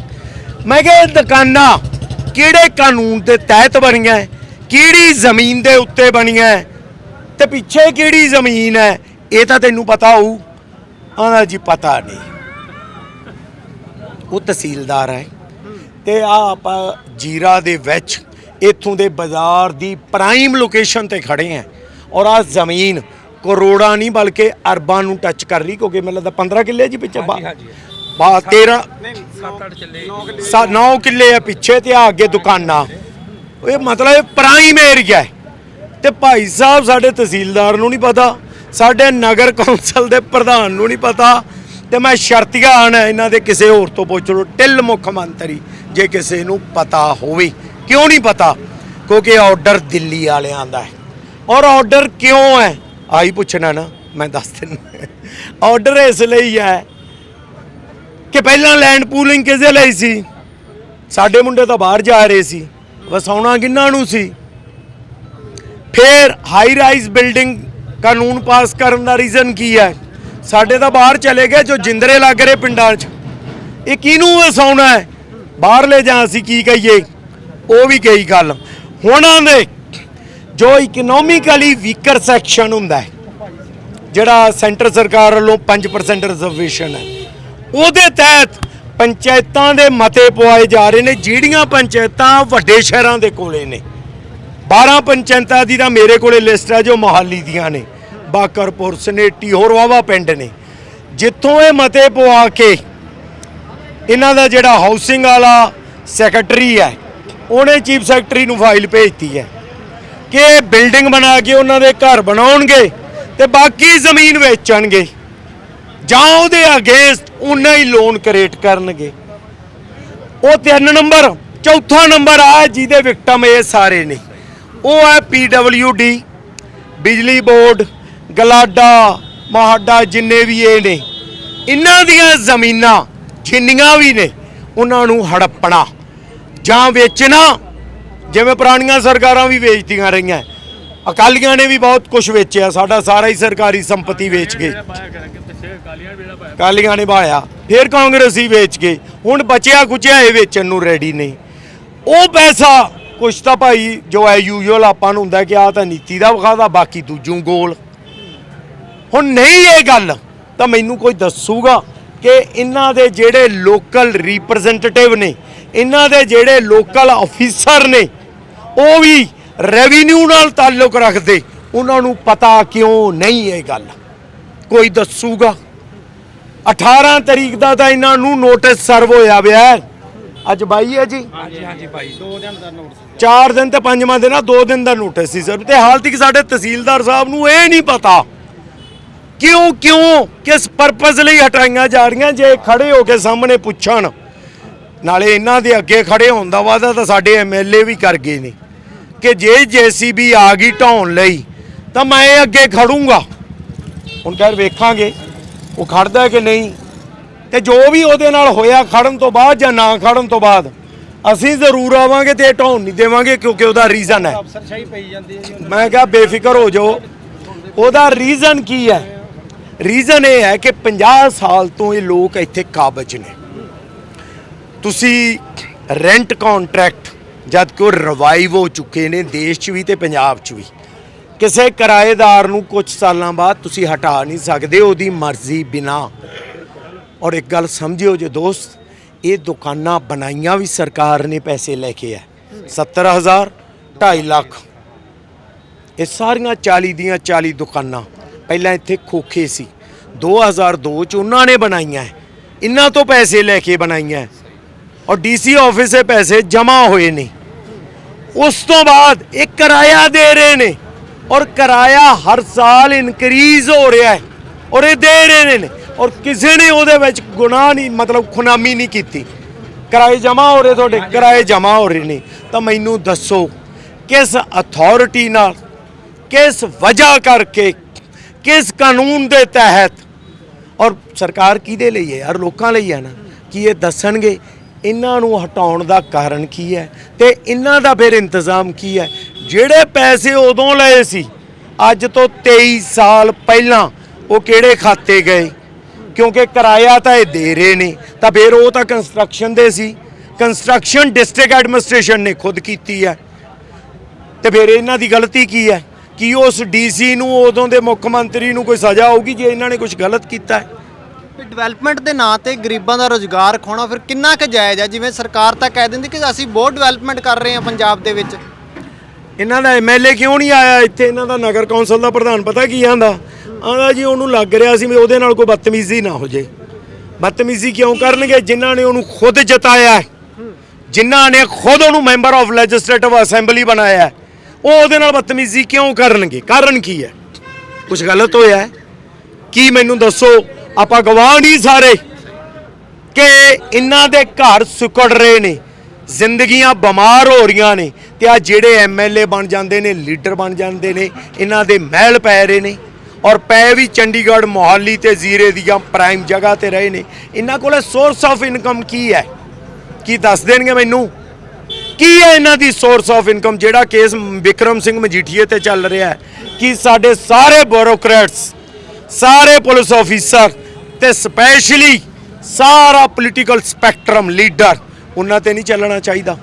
ਮੈਂ ਕਿਹਾ ਇਹ ਦੁਕਾਨਾਂ ਕਿਹੜੇ ਕਾਨੂੰਨ ਦੇ ਤਹਿਤ ਬਣੀਆਂ? ਕਿਹੜੀ ਜ਼ਮੀਨ ਦੇ ਉੱਤੇ ਬਣੀਆਂ? ਤੇ ਪਿੱਛੇ ਕਿਹੜੀ ਜ਼ਮੀਨ ਹੈ ਇਹ ਤਾਂ ਤੈਨੂੰ ਪਤਾ ਹੋਊ। ਆਂਦਾ ਜੀ ਪਤਾ ਨਹੀਂ। ਉਹ ਤਹਿਸੀਲਦਾਰ ਹੈ ਤੇ ਆ ਆਪਾਂ ਜੀਰਾ ਦੇ ਵਿੱਚ ਇੱਥੋਂ ਦੇ ਬਾਜ਼ਾਰ ਦੀ ਪ੍ਰਾਈਮ ਲੋਕੇਸ਼ਨ ਤੇ ਖੜੇ ਆ। ਔਰ ਆ ਜ਼ਮੀਨ ਕਰੋੜਾਂ ਨਹੀਂ ਬਲਕਿ ਅਰਬਾਂ ਨੂੰ ਟੱਚ ਕਰ ਰਹੀ ਕਿਉਂਕਿ ਮੈਨੂੰ ਲੱਗਦਾ 15 ਕਿੱਲੇ ਜੀ ਪਿੱਛੇ। ਬਾ ਹਾਂਜੀ। ਬਾ 13 7-8 ਚੱਲੇ 9 ਕਿੱਲੇ। ਆ ਪਿੱਛੇ ਤੇ ਆ ਅੱਗੇ ਦੁਕਾਨਾਂ। ਇਹ ਮਤਲਬ ਪ੍ਰਾਈਮ ਏਰੀਆ ਹੈ। ਤੇ ਭਾਈ ਸਾਹਿਬ ਸਾਡੇ ਤਹਿਸੀਲਦਾਰ ਨੂੰ ਨਹੀਂ ਪਤਾ ਸਾਡੇ ਨਗਰ ਕੌਂਸਲ ਦੇ ਪ੍ਰਧਾਨ ਨੂੰ ਨਹੀਂ ਪਤਾ ਤੇ ਮੈਂ ਸ਼ਰਤੀਆਂ ਆਣਾ ਇਹਨਾਂ ਦੇ ਕਿਸੇ ਹੋਰ ਤੋਂ ਪੁੱਛ ਲਓ। ਟਿੱਲ ਮੁੱਖ ਮੰਤਰੀ, ਜੇ ਕਿਸੇ ਨੂੰ ਪਤਾ ਹੋਵੇ। ਕਿਉਂ ਨਹੀਂ ਪਤਾ? ਕਿਉਂਕਿ ਆਰਡਰ ਦਿੱਲੀ ਵਾਲਿਆਂ ਦਾ ਹੈ। ਔਰ ਆਰਡਰ ਕਿਉਂ ਹੈ? ਆਈ ਪੁੱਛਣਾ ਨਾ, ਮੈਂ ਦੱਸ ਦਿੰਦਾ। ਆਰਡਰ ਇਸ ਲਈ ਹੈ ਕਿ ਪਹਿਲਾਂ ਲੈਂਡ ਪੂਲਿੰਗ ਕਿਸੇ ਲਈ ਸੀ? ਸਾਡੇ ਮੁੰਡੇ ਤਾਂ ਬਾਹਰ ਜਾ ਰਹੇ ਸੀ। ਵਸਾਉਣਾ ਕਿੰਨਾਂ ਨੂੰ ਸੀ? ਫਿਰ ਹਾਈ ਰਾਈਜ਼ ਬਿਲਡਿੰਗ ਕਾਨੂੰਨ ਪਾਸ ਕਰਨ ਦਾ ਰੀਜ਼ਨ ਕੀ ਹੈ? ਸਾਡੇ ਤਾਂ ਬਾਹਰ ਚਲੇ ਗਏ ਜੋ ਜਿੰਦਰੇ ਲੱਗ ਰਹੇ ਪਿੰਡਾਂ 'ਚ। ਇਹ ਕਿਹਨੂੰ ਵਸਾਉਣਾ ਹੈ? ਬਾਹਰਲੇ ਜਾਂ ਅਸੀਂ ਕੀ ਕਹੀਏ? ਉਹ ਵੀ ਕਈ ਗੱਲ। ਹੁਣ ਦੇ ਜੋ ਇਕਨੋਮਿਕਲੀ ਵੀਕਰ ਸੈਕਸ਼ਨ ਹੁੰਦਾ ਹੈ, ਜਿਹੜਾ ਸੈਂਟਰ ਸਰਕਾਰ ਵੱਲੋਂ 5% ਰਿਜ਼ਰਵੇਸ਼ਨ ਹੈ, ਉਹਦੇ ਤਹਿਤ ਪੰਚਾਇਤਾਂ ਦੇ ਮਤੇ ਪਵਾਏ ਜਾ ਰਹੇ ਨੇ, ਜਿਹੜੀਆਂ ਪੰਚਾਇਤਾਂ ਵੱਡੇ ਸ਼ਹਿਰਾਂ ਦੇ ਕੋਲੇ ਨੇ। 12 ਪੰਚਾਇਤਾਂ ਦੀ ਤਾਂ ਮੇਰੇ ਕੋਲੇ ਲਿਸਟ ਹੈ ਜੋ ਮੋਹਾਲੀ ਦੀਆਂ ਨੇ। ਬਾਕਰਪੁਰ, ਸਨੇਟੀ, ਹੋਰ ਵਾਵਾ ਪਿੰਡ ਨੇ। ਜਿੱਥੋਂ ਇਹ ਮਤੇ ਪਵਾ ਕੇ ਇਹਨਾਂ ਦਾ ਜਿਹੜਾ ਹਾਊਸਿੰਗ ਵਾਲਾ ਸੈਕਟਰੀ ਹੈ, ਉਹਨੇ ਚੀਫ ਸੈਕਟਰੀ ਨੂੰ ਫਾਈਲ ਭੇਜਤੀ ਹੈ ਕਿ ਬਿਲਡਿੰਗ ਬਣਾ ਕੇ ਉਹਨਾਂ ਦੇ ਘਰ ਬਣਾਉਣਗੇ ਤੇ ਬਾਕੀ ਜ਼ਮੀਨ ਵੇਚਣਗੇ। ਜਾਂ ਉਹਦੇ ਅਗੇਂਸਟ ਉਹਨਾਂ ਹੀ ਲੋਨ ਕ੍ਰੀਏਟ ਕਰਨਗੇ। ਉਹ ਤਿੰਨ ਨੰਬਰ, ਚੌਥਾ ਨੰਬਰ ਆ ਜਿਹਦੇ ਵਿਕਟਮ ਇਹ ਸਾਰੇ ਨੇ। ਉਹ ਹੈ PWD ਬਿਜਲੀ ਬੋਰਡ ਗਲਾਡਾ ਮਹਾਡਾ ਜਿੰਨੇ ਵੀ ਇਹ ਨੇ, ਇਹਨਾਂ ਦੀਆਂ ਜ਼ਮੀਨਾਂ ਜਿੰਨੀਆਂ ਵੀ ਨੇ, ਉਹਨਾਂ ਨੂੰ ਹੜੱਪਣਾ ਜਾਂ ਵੇਚਣਾ। ਜਿਵੇਂ ਪੁਰਾਣੀਆਂ ਸਰਕਾਰਾਂ ਵੀ ਵੇਚਦੀਆਂ ਰਹੀਆਂ। ਅਕਾਲੀਆਂ ਨੇ ਵੀ ਬਹੁਤ ਕੁਝ ਵੇਚਿਆ, ਸਾਡਾ ਸਾਰਾ ਹੀ ਸਰਕਾਰੀ ਸੰਪਤੀ ਵੇਚ ਗਏ ਅਕਾਲੀਆਂ ਨੇ ਬਾਇਆ ਫਿਰ ਕਾਂਗਰਸੀ ਵੇਚ ਗਏ ਹੁਣ ਬਚਿਆ ਕੁਚਿਆ ਇਹ ਵੇਚਣ ਨੂੰ ਰੈਡੀ ਨਹੀਂ ਉਹ ਪੈਸਾ ਕੁਛ ਤਾਂ ਭਾਈ ਜੋ ਐ ਯੂਜੂਅਲ ਆਪਾਂ ਨੂੰ ਹੁੰਦਾ ਕਿ ਆ ਤਾਂ ਨੀਤੀ ਦਾ ਵਿਖਾਦਾ, ਬਾਕੀ ਦੂਜੂ ਗੋਲ। ਹੁਣ ਨਹੀਂ ਇਹ ਗੱਲ ਤਾਂ ਮੈਨੂੰ ਕੋਈ ਦੱਸੂਗਾ ਕਿ ਇਹਨਾਂ ਦੇ ਜਿਹੜੇ ਲੋਕਲ ਰਿਪਰੈਜ਼ੈਂਟੇਟਿਵ ਨੇ ਇਹਨਾਂ ਦੇ ਜਿਹੜੇ ਲੋਕਲ ਅਫੀਸਰ ਨੇ ਉਹ ਵੀ ਰੈਵਨਿਊ ਨਾਲ ਤਾਲੁਕ ਰੱਖਦੇ ਉਹਨਾਂ ਨੂੰ ਪਤਾ ਕਿਉਂ ਨਹੀਂ ਇਹ ਗੱਲ? ਕੋਈ ਦੱਸੂਗਾ? 18 ਤਰੀਕ ਦਾ ਤਾਂ ਇਹਨਾਂ ਨੂੰ ਨੋਟਿਸ ਸਰਵ ਹੋਇਆ ਵਿਆ ਹੈ। ਅੱਜ 22 ਹੈ ਜੀ? ਹਾਂਜੀ ਹਾਂਜੀ ਭਾਈ 4 ਦਿਨ ਤੇ ਪੰਜਵਾਂ ਦਿਨ ਆ 2 ਦਿਨ ਦਾ ਨੋਟਿਸ ਸੀ ਸਰ। ਤੇ ਹਾਲ ਤੱਕ ਸਾਡੇ ਤਹਿਸੀਲਦਾਰ ਸਾਹਿਬ ਨੂੰ ਇਹ ਨਹੀਂ ਪਤਾ ਕਿਉਂ ਕਿਉਂ ਕਿਸ ਪਰਪਸ ਲਈ ਹਟਾਈਆਂ ਜਾ ਰਹੀਆਂ? ਜੇ ਖੜੇ ਹੋ ਕੇ ਸਾਹਮਣੇ ਪੁੱਛਣ ਨਾਲੇ ਇਹਨਾਂ ਦੇ ਅੱਗੇ ਖੜੇ ਹੋਣ ਦਾ ਵਾਅਦਾ ਤਾਂ ਸਾਡੇ ਐਮਐਲਏ ਵੀ ਕਰ ਗਏ ਨੇ। ਕਿ ਜੇ ਜੀਸੀਬੀ ਆ ਗਈ ਢਾਉਣ ਲਈ ਤਾਂ ਮੈਂ ਅੱਗੇ ਖੜੂੰਗਾ। ਹੁਣ ਕਹਿ ਵੇਖਾਂਗੇ ਉਹ ਖੜਦਾ ਹੈ ਕਿ ਨਹੀਂ? ਤੇ ਜੋ ਵੀ ਉਹਦੇ ਨਾਲ ਹੋਇਆ ਖੜਨ ਤੋਂ ਬਾਅਦ ਜਾਂ ਨਾ ਖੜਨ ਤੋਂ ਬਾਅਦ ਅਸੀਂ ਜ਼ਰੂਰ ਆਵਾਂਗੇ ਤੇ ਢਾਉਣ ਨਹੀਂ ਦੇਵਾਂਗੇ ਕਿਉਂਕਿ ਉਹਦਾ ਰੀਜ਼ਨ ਹੈ। ਮੈਂ ਕਿਹਾ ਬੇਫਿਕਰ ਹੋ ਜਾਓ। ਉਹਦਾ ਰੀਜ਼ਨ ਕੀ ਹੈ? ਰੀਜ਼ਨ ਇਹ ਹੈ ਕਿ 50 ਸਾਲ ਤੋਂ ਇਹ ਲੋਕ ਇੱਥੇ ਕਾਬਜ ਨੇ। ਤੁਸੀਂ ਰੈਂਟ ਕੰਟਰੈਕਟ ਜਦ ਕਿ ਉਹ ਰਿਵਾਈਵ ਹੋ ਚੁੱਕੇ ਨੇ ਦੇਸ਼ 'ਚ ਵੀ ਤੇ ਪੰਜਾਬ 'ਚ ਵੀ। ਕਿਸੇ ਕਿਰਾਏਦਾਰ ਨੂੰ ਕੁਝ ਸਾਲਾਂ ਬਾਅਦ ਤੁਸੀਂ ਹਟਾ ਨਹੀਂ ਸਕਦੇ, ਉਹਦੀ ਮਰਜ਼ੀ ਬਿਨਾ। ਔਰ ਇੱਕ ਗੱਲ ਸਮਝਿਓ ਜੇ ਦੋਸਤ, ਇਹ ਦੁਕਾਨਾਂ ਬਣਾਈਆਂ ਵੀ ਸਰਕਾਰ ਨੇ ਪੈਸੇ ਲੈ ਕੇ ਹੈ 70000 2.5 ਲੱਖ। ਇਹ ਸਾਰੀਆਂ 40 ਦੀਆਂ 40 ਦੁਕਾਨਾਂ। ਪਹਿਲਾਂ ਇੱਥੇ ਖੋਖੇ ਸੀ। 2002 ਚ ਉਹਨਾਂ ਨੇ ਬਣਾਈਆਂ ਇਹਨਾਂ ਤੋਂ ਪੈਸੇ ਲੈ ਕੇ ਬਣਾਈਆਂ ਹੈ। ਔਰ ਡੀਸੀ ਆਫਿਸ 'ਤੇ ਪੈਸੇ ਜਮ੍ਹਾਂ ਹੋਏ ਨੇ। ਉਸ ਤੋਂ ਬਾਅਦ ਇਹ ਕਿਰਾਇਆ ਦੇ ਰਹੇ ਨੇ। ਔਰ ਕਿਰਾਇਆ ਹਰ ਸਾਲ ਇਨਕਰੀਜ਼ ਹੋ ਰਿਹਾ ਹੈ ਔਰ ਇਹ ਦੇ ਰਹੇ ਨੇ। ਔਰ ਕਿਸੇ ਨੇ ਉਹਦੇ ਵਿੱਚ ਗੁਨਾਹ ਨਹੀਂ, ਮਤਲਬ ਖੁਨਾਮੀ ਨਹੀਂ ਕੀਤੀ। ਕਿਰਾਏ ਜਮ੍ਹਾਂ ਹੋ ਰਹੇ ਤੁਹਾਡੇ, ਕਿਰਾਏ ਜਮ੍ਹਾਂ ਹੋ ਰਹੇ ਨੇ। ਤਾਂ ਮੈਨੂੰ ਦੱਸੋ, ਕਿਸ ਅਥਾਰਟੀ ਨਾਲ, ਕਿਸ ਵਜ੍ਹਾ ਕਰਕੇ ਕਿਸ ਕਾਨੂੰਨ ਦੇ ਤਹਿਤ? ਔਰ ਸਰਕਾਰ ਕਿਹਦੇ ਲਈ ਹੈ? ਯਾਰ ਲੋਕਾਂ ਲਈ ਹੈ ਨਾ? ਕੀ ਇਹ ਦੱਸਣਗੇ, ਇਹਨਾਂ ਨੂੰ ਹਟਾਉਣ ਦਾ ਕਾਰਨ ਕੀ ਹੈ? ਤੇ ਇਹਨਾਂ ਦਾ ਫਿਰ ਇੰਤਜ਼ਾਮ ਕੀ ਹੈ? ਜਿਹੜੇ ਪੈਸੇ ਉਦੋਂ ਲਏ ਸੀ, ਅੱਜ ਤੋਂ 23 ਸਾਲ ਪਹਿਲਾਂ, ਉਹ ਕਿਹੜੇ ਖਾਤੇ ਗਏ? ਕਿਉਂਕਿ ਕਿਰਾਇਆ ਤਾਂ ਇਹ ਦੇ ਰਹੇ ਨੇ, ਤਾਂ ਫਿਰ ਉਹ ਤਾਂ ਕੰਸਟਰਕਸ਼ਨ ਦੇ ਸੀ। ਕੰਸਟਰਕਸ਼ਨ ਡਿਸਟ੍ਰਿਕਟ ਐਡਮਿਨਿਸਟ੍ਰੇਸ਼ਨ ਨੇ ਖੁਦ ਕੀਤੀ ਹੈ। ਤੇ ਫਿਰ ਇਹਨਾਂ ਦੀ ਗਲਤੀ ਕੀ ਹੈ? ਕੀ ਉਸ ਡੀਸੀ ਨੂੰ ਉਦੋਂ ਦੇ ਮੁੱਖ ਮੰਤਰੀ ਨੂੰ ਕੋਈ ਸਜ਼ਾ ਹੋਊਗੀ ਜੇ ਇਹਨਾਂ ਨੇ ਕੁਝ ਗਲਤ ਕੀਤਾ ਹੈ? ਡਿਵੈਲਪਮੈਂਟ ਦੇ ਨਾਂ ਤੇ ਗਰੀਬਾਂ ਦਾ ਰੋਜ਼ਗਾਰ ਖੋਣਾ ਫਿਰ ਕਿੰਨਾ ਕੁ ਜਾਇਜ਼ ਹੈ? ਜਿਵੇਂ ਸਰਕਾਰ ਤਾਂ ਕਹਿ ਦਿੰਦੀ ਕਿ ਅਸੀਂ ਬਹੁਤ ਡਿਵੈਲਪਮੈਂਟ ਕਰ ਰਹੇ ਹਾਂ ਪੰਜਾਬ ਦੇ ਵਿੱਚ। ਇਹਨਾਂ ਦਾ ਐਮਐਲਏ ਕਿਉਂ ਨਹੀਂ ਆਇਆ ਇੱਥੇ? ਇਹਨਾਂ ਦਾ ਨਗਰ ਕੌਂਸਲ ਦਾ ਪ੍ਰਧਾਨ ਪਤਾ ਕੀ ਆਂਦਾ? ਆਂਦਾ ਜੀ ਉਹਨੂੰ ਲੱਗ ਰਿਹਾ ਸੀ ਵੀ ਉਹਦੇ ਨਾਲ ਕੋਈ ਬਦਤਮੀਜ਼ੀ ਨਾ ਹੋ ਜੇ ਬਦਤਮੀਜ਼ੀ ਕਿਉਂ ਕਰਨਗੇ? ਜਿਨ੍ਹਾਂ ਨੇ ਉਹਨੂੰ ਖੁਦ ਜਿਤਾਇਆ ਜਿਨ੍ਹਾਂ ਨੇ ਖੁਦ ਉਹਨੂੰ ਮੈਂਬਰ ਆਫ ਲੈਜਿਸਲੇਟਿਵ ਅਸੈਂਬਲੀ ਬਣਾਇਆ ਉਹ ਉਹਦੇ ਨਾਲ ਬਦਤਮੀਜ਼ੀ ਕਿਉਂ ਕਰਨਗੇ? ਕਾਰਨ ਕੀ ਹੈ? ਕੁਝ ਗਲਤ ਹੋਇਆ ਹੈ? ਕੀ ਮੈਨੂੰ ਦੱਸੋ? ਆਪਾਂ ਗਵਾਹ ਨਹੀਂ ਸਾਰੇ ਕਿ ਇਹਨਾਂ ਦੇ ਘਰ ਸੁਕੜ ਰਹੇ ਨੇ, ਜ਼ਿੰਦਗੀਆਂ ਬਿਮਾਰ ਹੋ ਰਹੀਆਂ ਨੇ ਤੇ ਆ ਜਿਹੜੇ ਐਮਐਲਏ ਬਣ ਜਾਂਦੇ ਨੇ, ਲੀਡਰ ਬਣ ਜਾਂਦੇ ਨੇ, ਇਹਨਾਂ ਦੇ ਮਹਿਲ ਪੈ ਰਹੇ ਨੇ ਔਰ ਪੈ ਵੀ ਚੰਡੀਗੜ੍ਹ ਮੋਹਾਲੀ ਤੇ ਜ਼ੀਰੇ ਦੀਆਂ ਪ੍ਰਾਈਮ ਜਗ੍ਹਾ ਤੇ ਰਹੇ ਨੇ। ਇਹਨਾਂ ਕੋਲ ਸੋਰਸ ਆਫ ਇਨਕਮ ਕੀ ਹੈ? ਕੀ ਦੱਸ ਦੇਣਗੇ ਮੈਨੂੰ? ਕੀ ਹੈ ਇਹਨਾਂ ਦੀ ਸੋਰਸ ਆਫ ਇਨਕਮ ਜਿਹੜਾ ਕੇਸ ਵਿਕਰਮ ਸਿੰਘ ਮਜੀਠੀਏ ਤੇ ਚੱਲ ਰਿਹਾ ਹੈ? ਕਿ ਸਾਡੇ ਸਾਰੇ ਬਿਊਰੋਕਰੇਟਸ ਸਾਰੇ ਪੁਲਿਸ ਆਫੀਸਰ ਤੇ ਸਪੈਸ਼ਲੀ ਸਾਰਾ ਪੋਲੀਟੀਕਲ ਸਪੈਕਟਰਮ ਲੀਡਰ ਉਹਨਾਂ ਤੇ ਨਹੀਂ ਚੱਲਣਾ ਚਾਹੀਦਾ।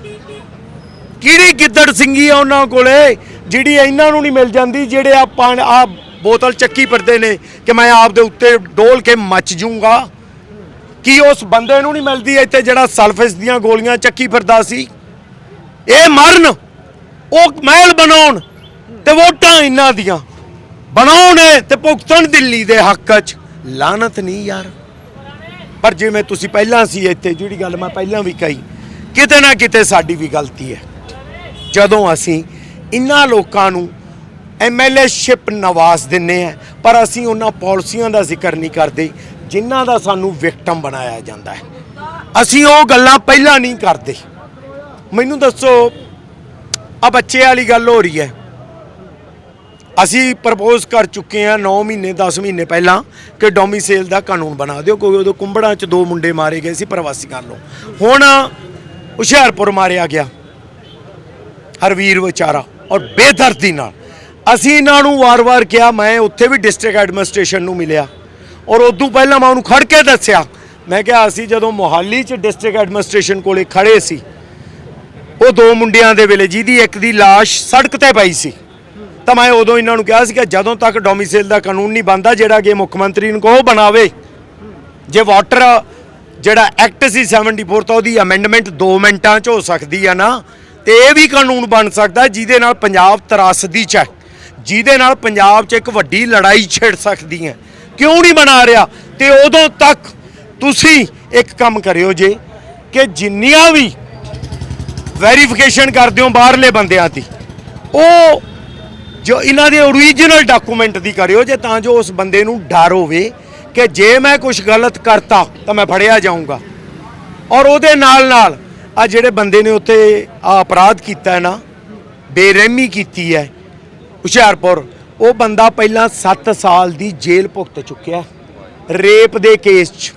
ਕਿਹੜੀ ਗਿੱਦੜ ਸਿੰਘੀ ਆ ਉਹਨਾਂ ਕੋਲੇ, ਜਿਹੜੀ ਇਹਨਾਂ ਨੂੰ ਨਹੀਂ ਮਿਲ ਜਾਂਦੀ, ਜਿਹੜੇ ਆਪਾਂ ਆ ਬੋਤਲ ਚੱਕੀ ਫਿਰਦੇ ਨੇ ਕਿ ਮੈਂ ਆਪ ਦੇ ਉੱਤੇ ਡੋਲ ਕੇ ਮੱਚ ਜੂੰਗਾ। ਕੀ ਉਸ ਬੰਦੇ ਨੂੰ ਨਹੀਂ ਮਿਲਦੀ ਇੱਥੇ ਜਿਹੜਾ ਸਲਫਿਸ ਦੀਆਂ ਗੋਲੀਆਂ ਚੱਕੀ ਫਿਰਦਾ ਸੀ? ਇਹ ਮਰਨ, ਉਹ ਮਹਿਲ ਬਣਾਉਣ ਤੇ ਵੋਟਾਂ ਇਹਨਾਂ ਦੀਆਂ। ਬਣਾਉਣ ਤੇ ਭੁਗਤਣ ਦਿੱਲੀ ਦੇ ਹੱਕ 'ਚ। ਲਾਨਤ ਨਹੀਂ ਯਾਰ। ਪਰ ਜਿਵੇਂ ਤੁਸੀਂ ਪਹਿਲਾਂ ਸੀ ਇੱਥੇ, ਜਿਹੜੀ ਗੱਲ ਮੈਂ ਪਹਿਲਾਂ ਵੀ ਕਹੀ, ਕਿਤੇ ਨਾ ਕਿਤੇ ਸਾਡੀ ਵੀ ਗਲਤੀ ਹੈ। ਜਦੋਂ ਅਸੀਂ ਇਨ੍ਹਾਂ ਲੋਕਾਂ ਨੂੰ ਐਮਐਲਏਸ਼ਿਪ ਨਵਾਜ਼ ਦਿੰਨੇ ਆ, ਪਰ ਅਸੀਂ ਉਹਨਾਂ ਪਾਲਿਸੀਆਂ ਦਾ ਜ਼ਿਕਰ ਨਹੀਂ ਕਰਦੇ, ਜਿਨ੍ਹਾਂ ਦਾ ਸਾਨੂੰ ਵਿਕਟਮ ਬਣਾਇਆ ਜਾਂਦਾ ਹੈ। ਅਸੀਂ ਉਹ ਗੱਲਾਂ ਪਹਿਲਾਂ ਨਹੀਂ ਕਰਦੇ। ਮੈਨੂੰ ਦੱਸੋ ਆ ਬੱਚੇ ਵਾਲੀ ਗੱਲ ਹੋ ਰਹੀ ਹੈ। ਅਸੀਂ ਪ੍ਰਪੋਜ਼ ਕਰ ਚੁੱਕੇ ਹਾਂ 9 ਮਹੀਨੇ 10 ਮਹੀਨੇ ਪਹਿਲਾਂ ਕਿ ਡੋਮੀਸੇਲ ਦਾ ਕਾਨੂੰਨ ਬਣਾ ਦਿਓ ਕੋਈ ਉਦੋਂ ਕੁੰਬੜਾਂ 'ਚ ਦੋ ਮੁੰਡੇ ਮਾਰੇ ਗਏ ਸੀ ਪ੍ਰਵਾਸੀਆਂ ਨੂੰ। ਹੁਣ ਹੁਸ਼ਿਆਰਪੁਰ ਮਾਰਿਆ ਗਿਆ ਹਰਵੀਰ ਵਿਚਾਰਾ ਔਰ ਬੇਦਰਦੀ ਨਾਲ। ਅਸੀਂ ਇਹਨਾਂ ਨੂੰ ਵਾਰ-ਵਾਰ ਕਿਹਾ, ਮੈਂ ਉੱਥੇ ਵੀ ਡਿਸਟ੍ਰਿਕਟ ਐਡਮਿਨਿਸਟ੍ਰੇਸ਼ਨ ਨੂੰ ਮਿਲਿਆ ਔਰ ਉਦੋਂ ਪਹਿਲਾਂ ਮੈਂ ਉਹਨੂੰ ਖੜ ਕੇ ਦੱਸਿਆ। ਮੈਂ ਕਿਹਾ, ਅਸੀਂ ਜਦੋਂ ਮੋਹਾਲੀ 'ਚ ਡਿਸਟ੍ਰਿਕਟ ਐਡਮਿਨਿਸਟ੍ਰੇਸ਼ਨ ਕੋਲੇ ਖੜੇ ਸੀ ਉਹ ਦੋ ਮੁੰਡਿਆਂ ਦੇ ਵੇਲੇ ਜਿਹਦੀ ਇੱਕ ਦੀ ਲਾਸ਼ ਸੜਕ ਤੇ ਪਈ ਸੀ। ਤਾਂ ਮੈਂ ਉਦੋਂ ਇਹਨਾਂ ਨੂੰ ਕਿਹਾ ਸੀ ਕਿ ਜਦੋਂ ਤੱਕ ਡੋਮਿਸਾਈਲ ਦਾ ਕਾਨੂੰਨ ਨਹੀਂ ਬਣਦਾ, ਜਿਹੜਾ ਕਿ ਮੁੱਖ ਮੰਤਰੀ ਨੂੰ ਕਹੋ ਬਣਾਵੇ, ਜੇ ਵਾਟਰ ਜਿਹੜਾ ਐਕਟ ਸੀ 74 ਤਾਂ ਉਹਦੀ ਅਮੈਂਡਮੈਂਟ 2 ਮਿੰਟਾਂ 'ਚ ਹੋ ਸਕਦੀ ਆ ਨਾ। ਤੇ ਇਹ ਵੀ ਕਾਨੂੰਨ ਬਣ ਸਕਦਾ, ਜਿਹਦੇ ਨਾਲ ਪੰਜਾਬ ਤਰਾਸਦੀ 'ਚ ਹੈ, ਜਿਹਦੇ ਨਾਲ ਪੰਜਾਬ 'ਚ ਇੱਕ ਵੱਡੀ ਲੜਾਈ ਛਿੜ ਸਕਦੀ ਹੈ। ਕਿਉਂ ਨਹੀਂ ਬਣਾ ਰਿਹਾ? ਤੇ ਉਦੋਂ ਤੱਕ ਤੁਸੀਂ ਇੱਕ ਕੰਮ ਕਰਿਓ ਜੇ, ਕਿ ਜਿੰਨੀਆਂ ਵੀ ਵੈਰੀਫਿਕੇਸ਼ਨ ਕਰਦੇ ਹੋ ਬਾਹਰਲੇ ਬੰਦਿਆਂ ਦੀ। ਉਹ ਜੋ ਇਹਨਾਂ ਦੇ ਓਰੀਜਨਲ ਡਾਕੂਮੈਂਟ ਦੀ ਕਰਿਓ ਜੇ ਤਾਂ ਜੋ ਉਸ ਬੰਦੇ ਨੂੰ ਡਰ ਹੋਵੇ ਕਿ ਜੇ ਮੈਂ ਕੁਝ ਗਲਤ ਕਰਤਾ ਤਾਂ ਮੈਂ ਫੜਿਆ ਜਾਊਂਗਾ। ਔਰ ਉਹਦੇ ਨਾਲ ਨਾਲ ਆ ਜਿਹੜੇ ਬੰਦੇ ਨੇ ਉੱਥੇ ਆ ਅਪਰਾਧ ਕੀਤਾ ਹੈ ਨਾ, ਬੇਰਹਿਮੀ ਕੀਤੀ ਹੈ ਹੁਸ਼ਿਆਰਪੁਰ, ਉਹ ਬੰਦਾ ਪਹਿਲਾਂ 7 ਸਾਲ ਦੀ ਜੇਲ੍ਹ ਭੁਗਤ ਚੁੱਕਿਆ ਰੇਪ ਦੇ ਕੇਸ 'ਚ।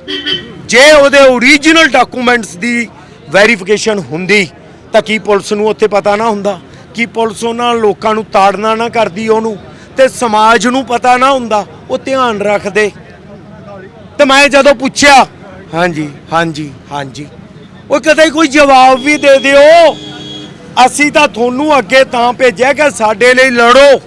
ਜੇ ਉਹਦੇ ਓਰੀਜਨਲ ਡਾਕੂਮੈਂਟਸ ਦੀ ਵੈਰੀਫਿਕੇਸ਼ਨ ਹੁੰਦੀ ਤਾਂ ਕੀ ਪੁਲਿਸ ਨੂੰ ਉੱਥੇ ਪਤਾ ਨਾ ਹੁੰਦਾ? ਕੀ ਪੁਲਿਸ ਉਹਨਾਂ ਲੋਕਾਂ ਨੂੰ ਤਾੜਨਾ ਨਾ ਕਰਦੀ ਉਹਨੂੰ? ਤੇ ਸਮਾਜ ਨੂੰ ਪਤਾ ਨਾ ਹੁੰਦਾ? ਉਹ ਧਿਆਨ ਰੱਖਦੇ। ਤੇ ਮੈਂ ਜਦੋਂ ਪੁੱਛਿਆ, ਹਾਂਜੀ ਹਾਂਜੀ ਹਾਂਜੀ। ਉਹ ਕਦੇ ਕੋਈ ਜਵਾਬ ਵੀ ਦੇ ਦਿਓ। ਅਸੀਂ ਤਾਂ ਤੁਹਾਨੂੰ ਅੱਗੇ ਤਾਂ ਭੇਜਿਆ ਕਿ ਸਾਡੇ ਲਈ ਲੜੋ।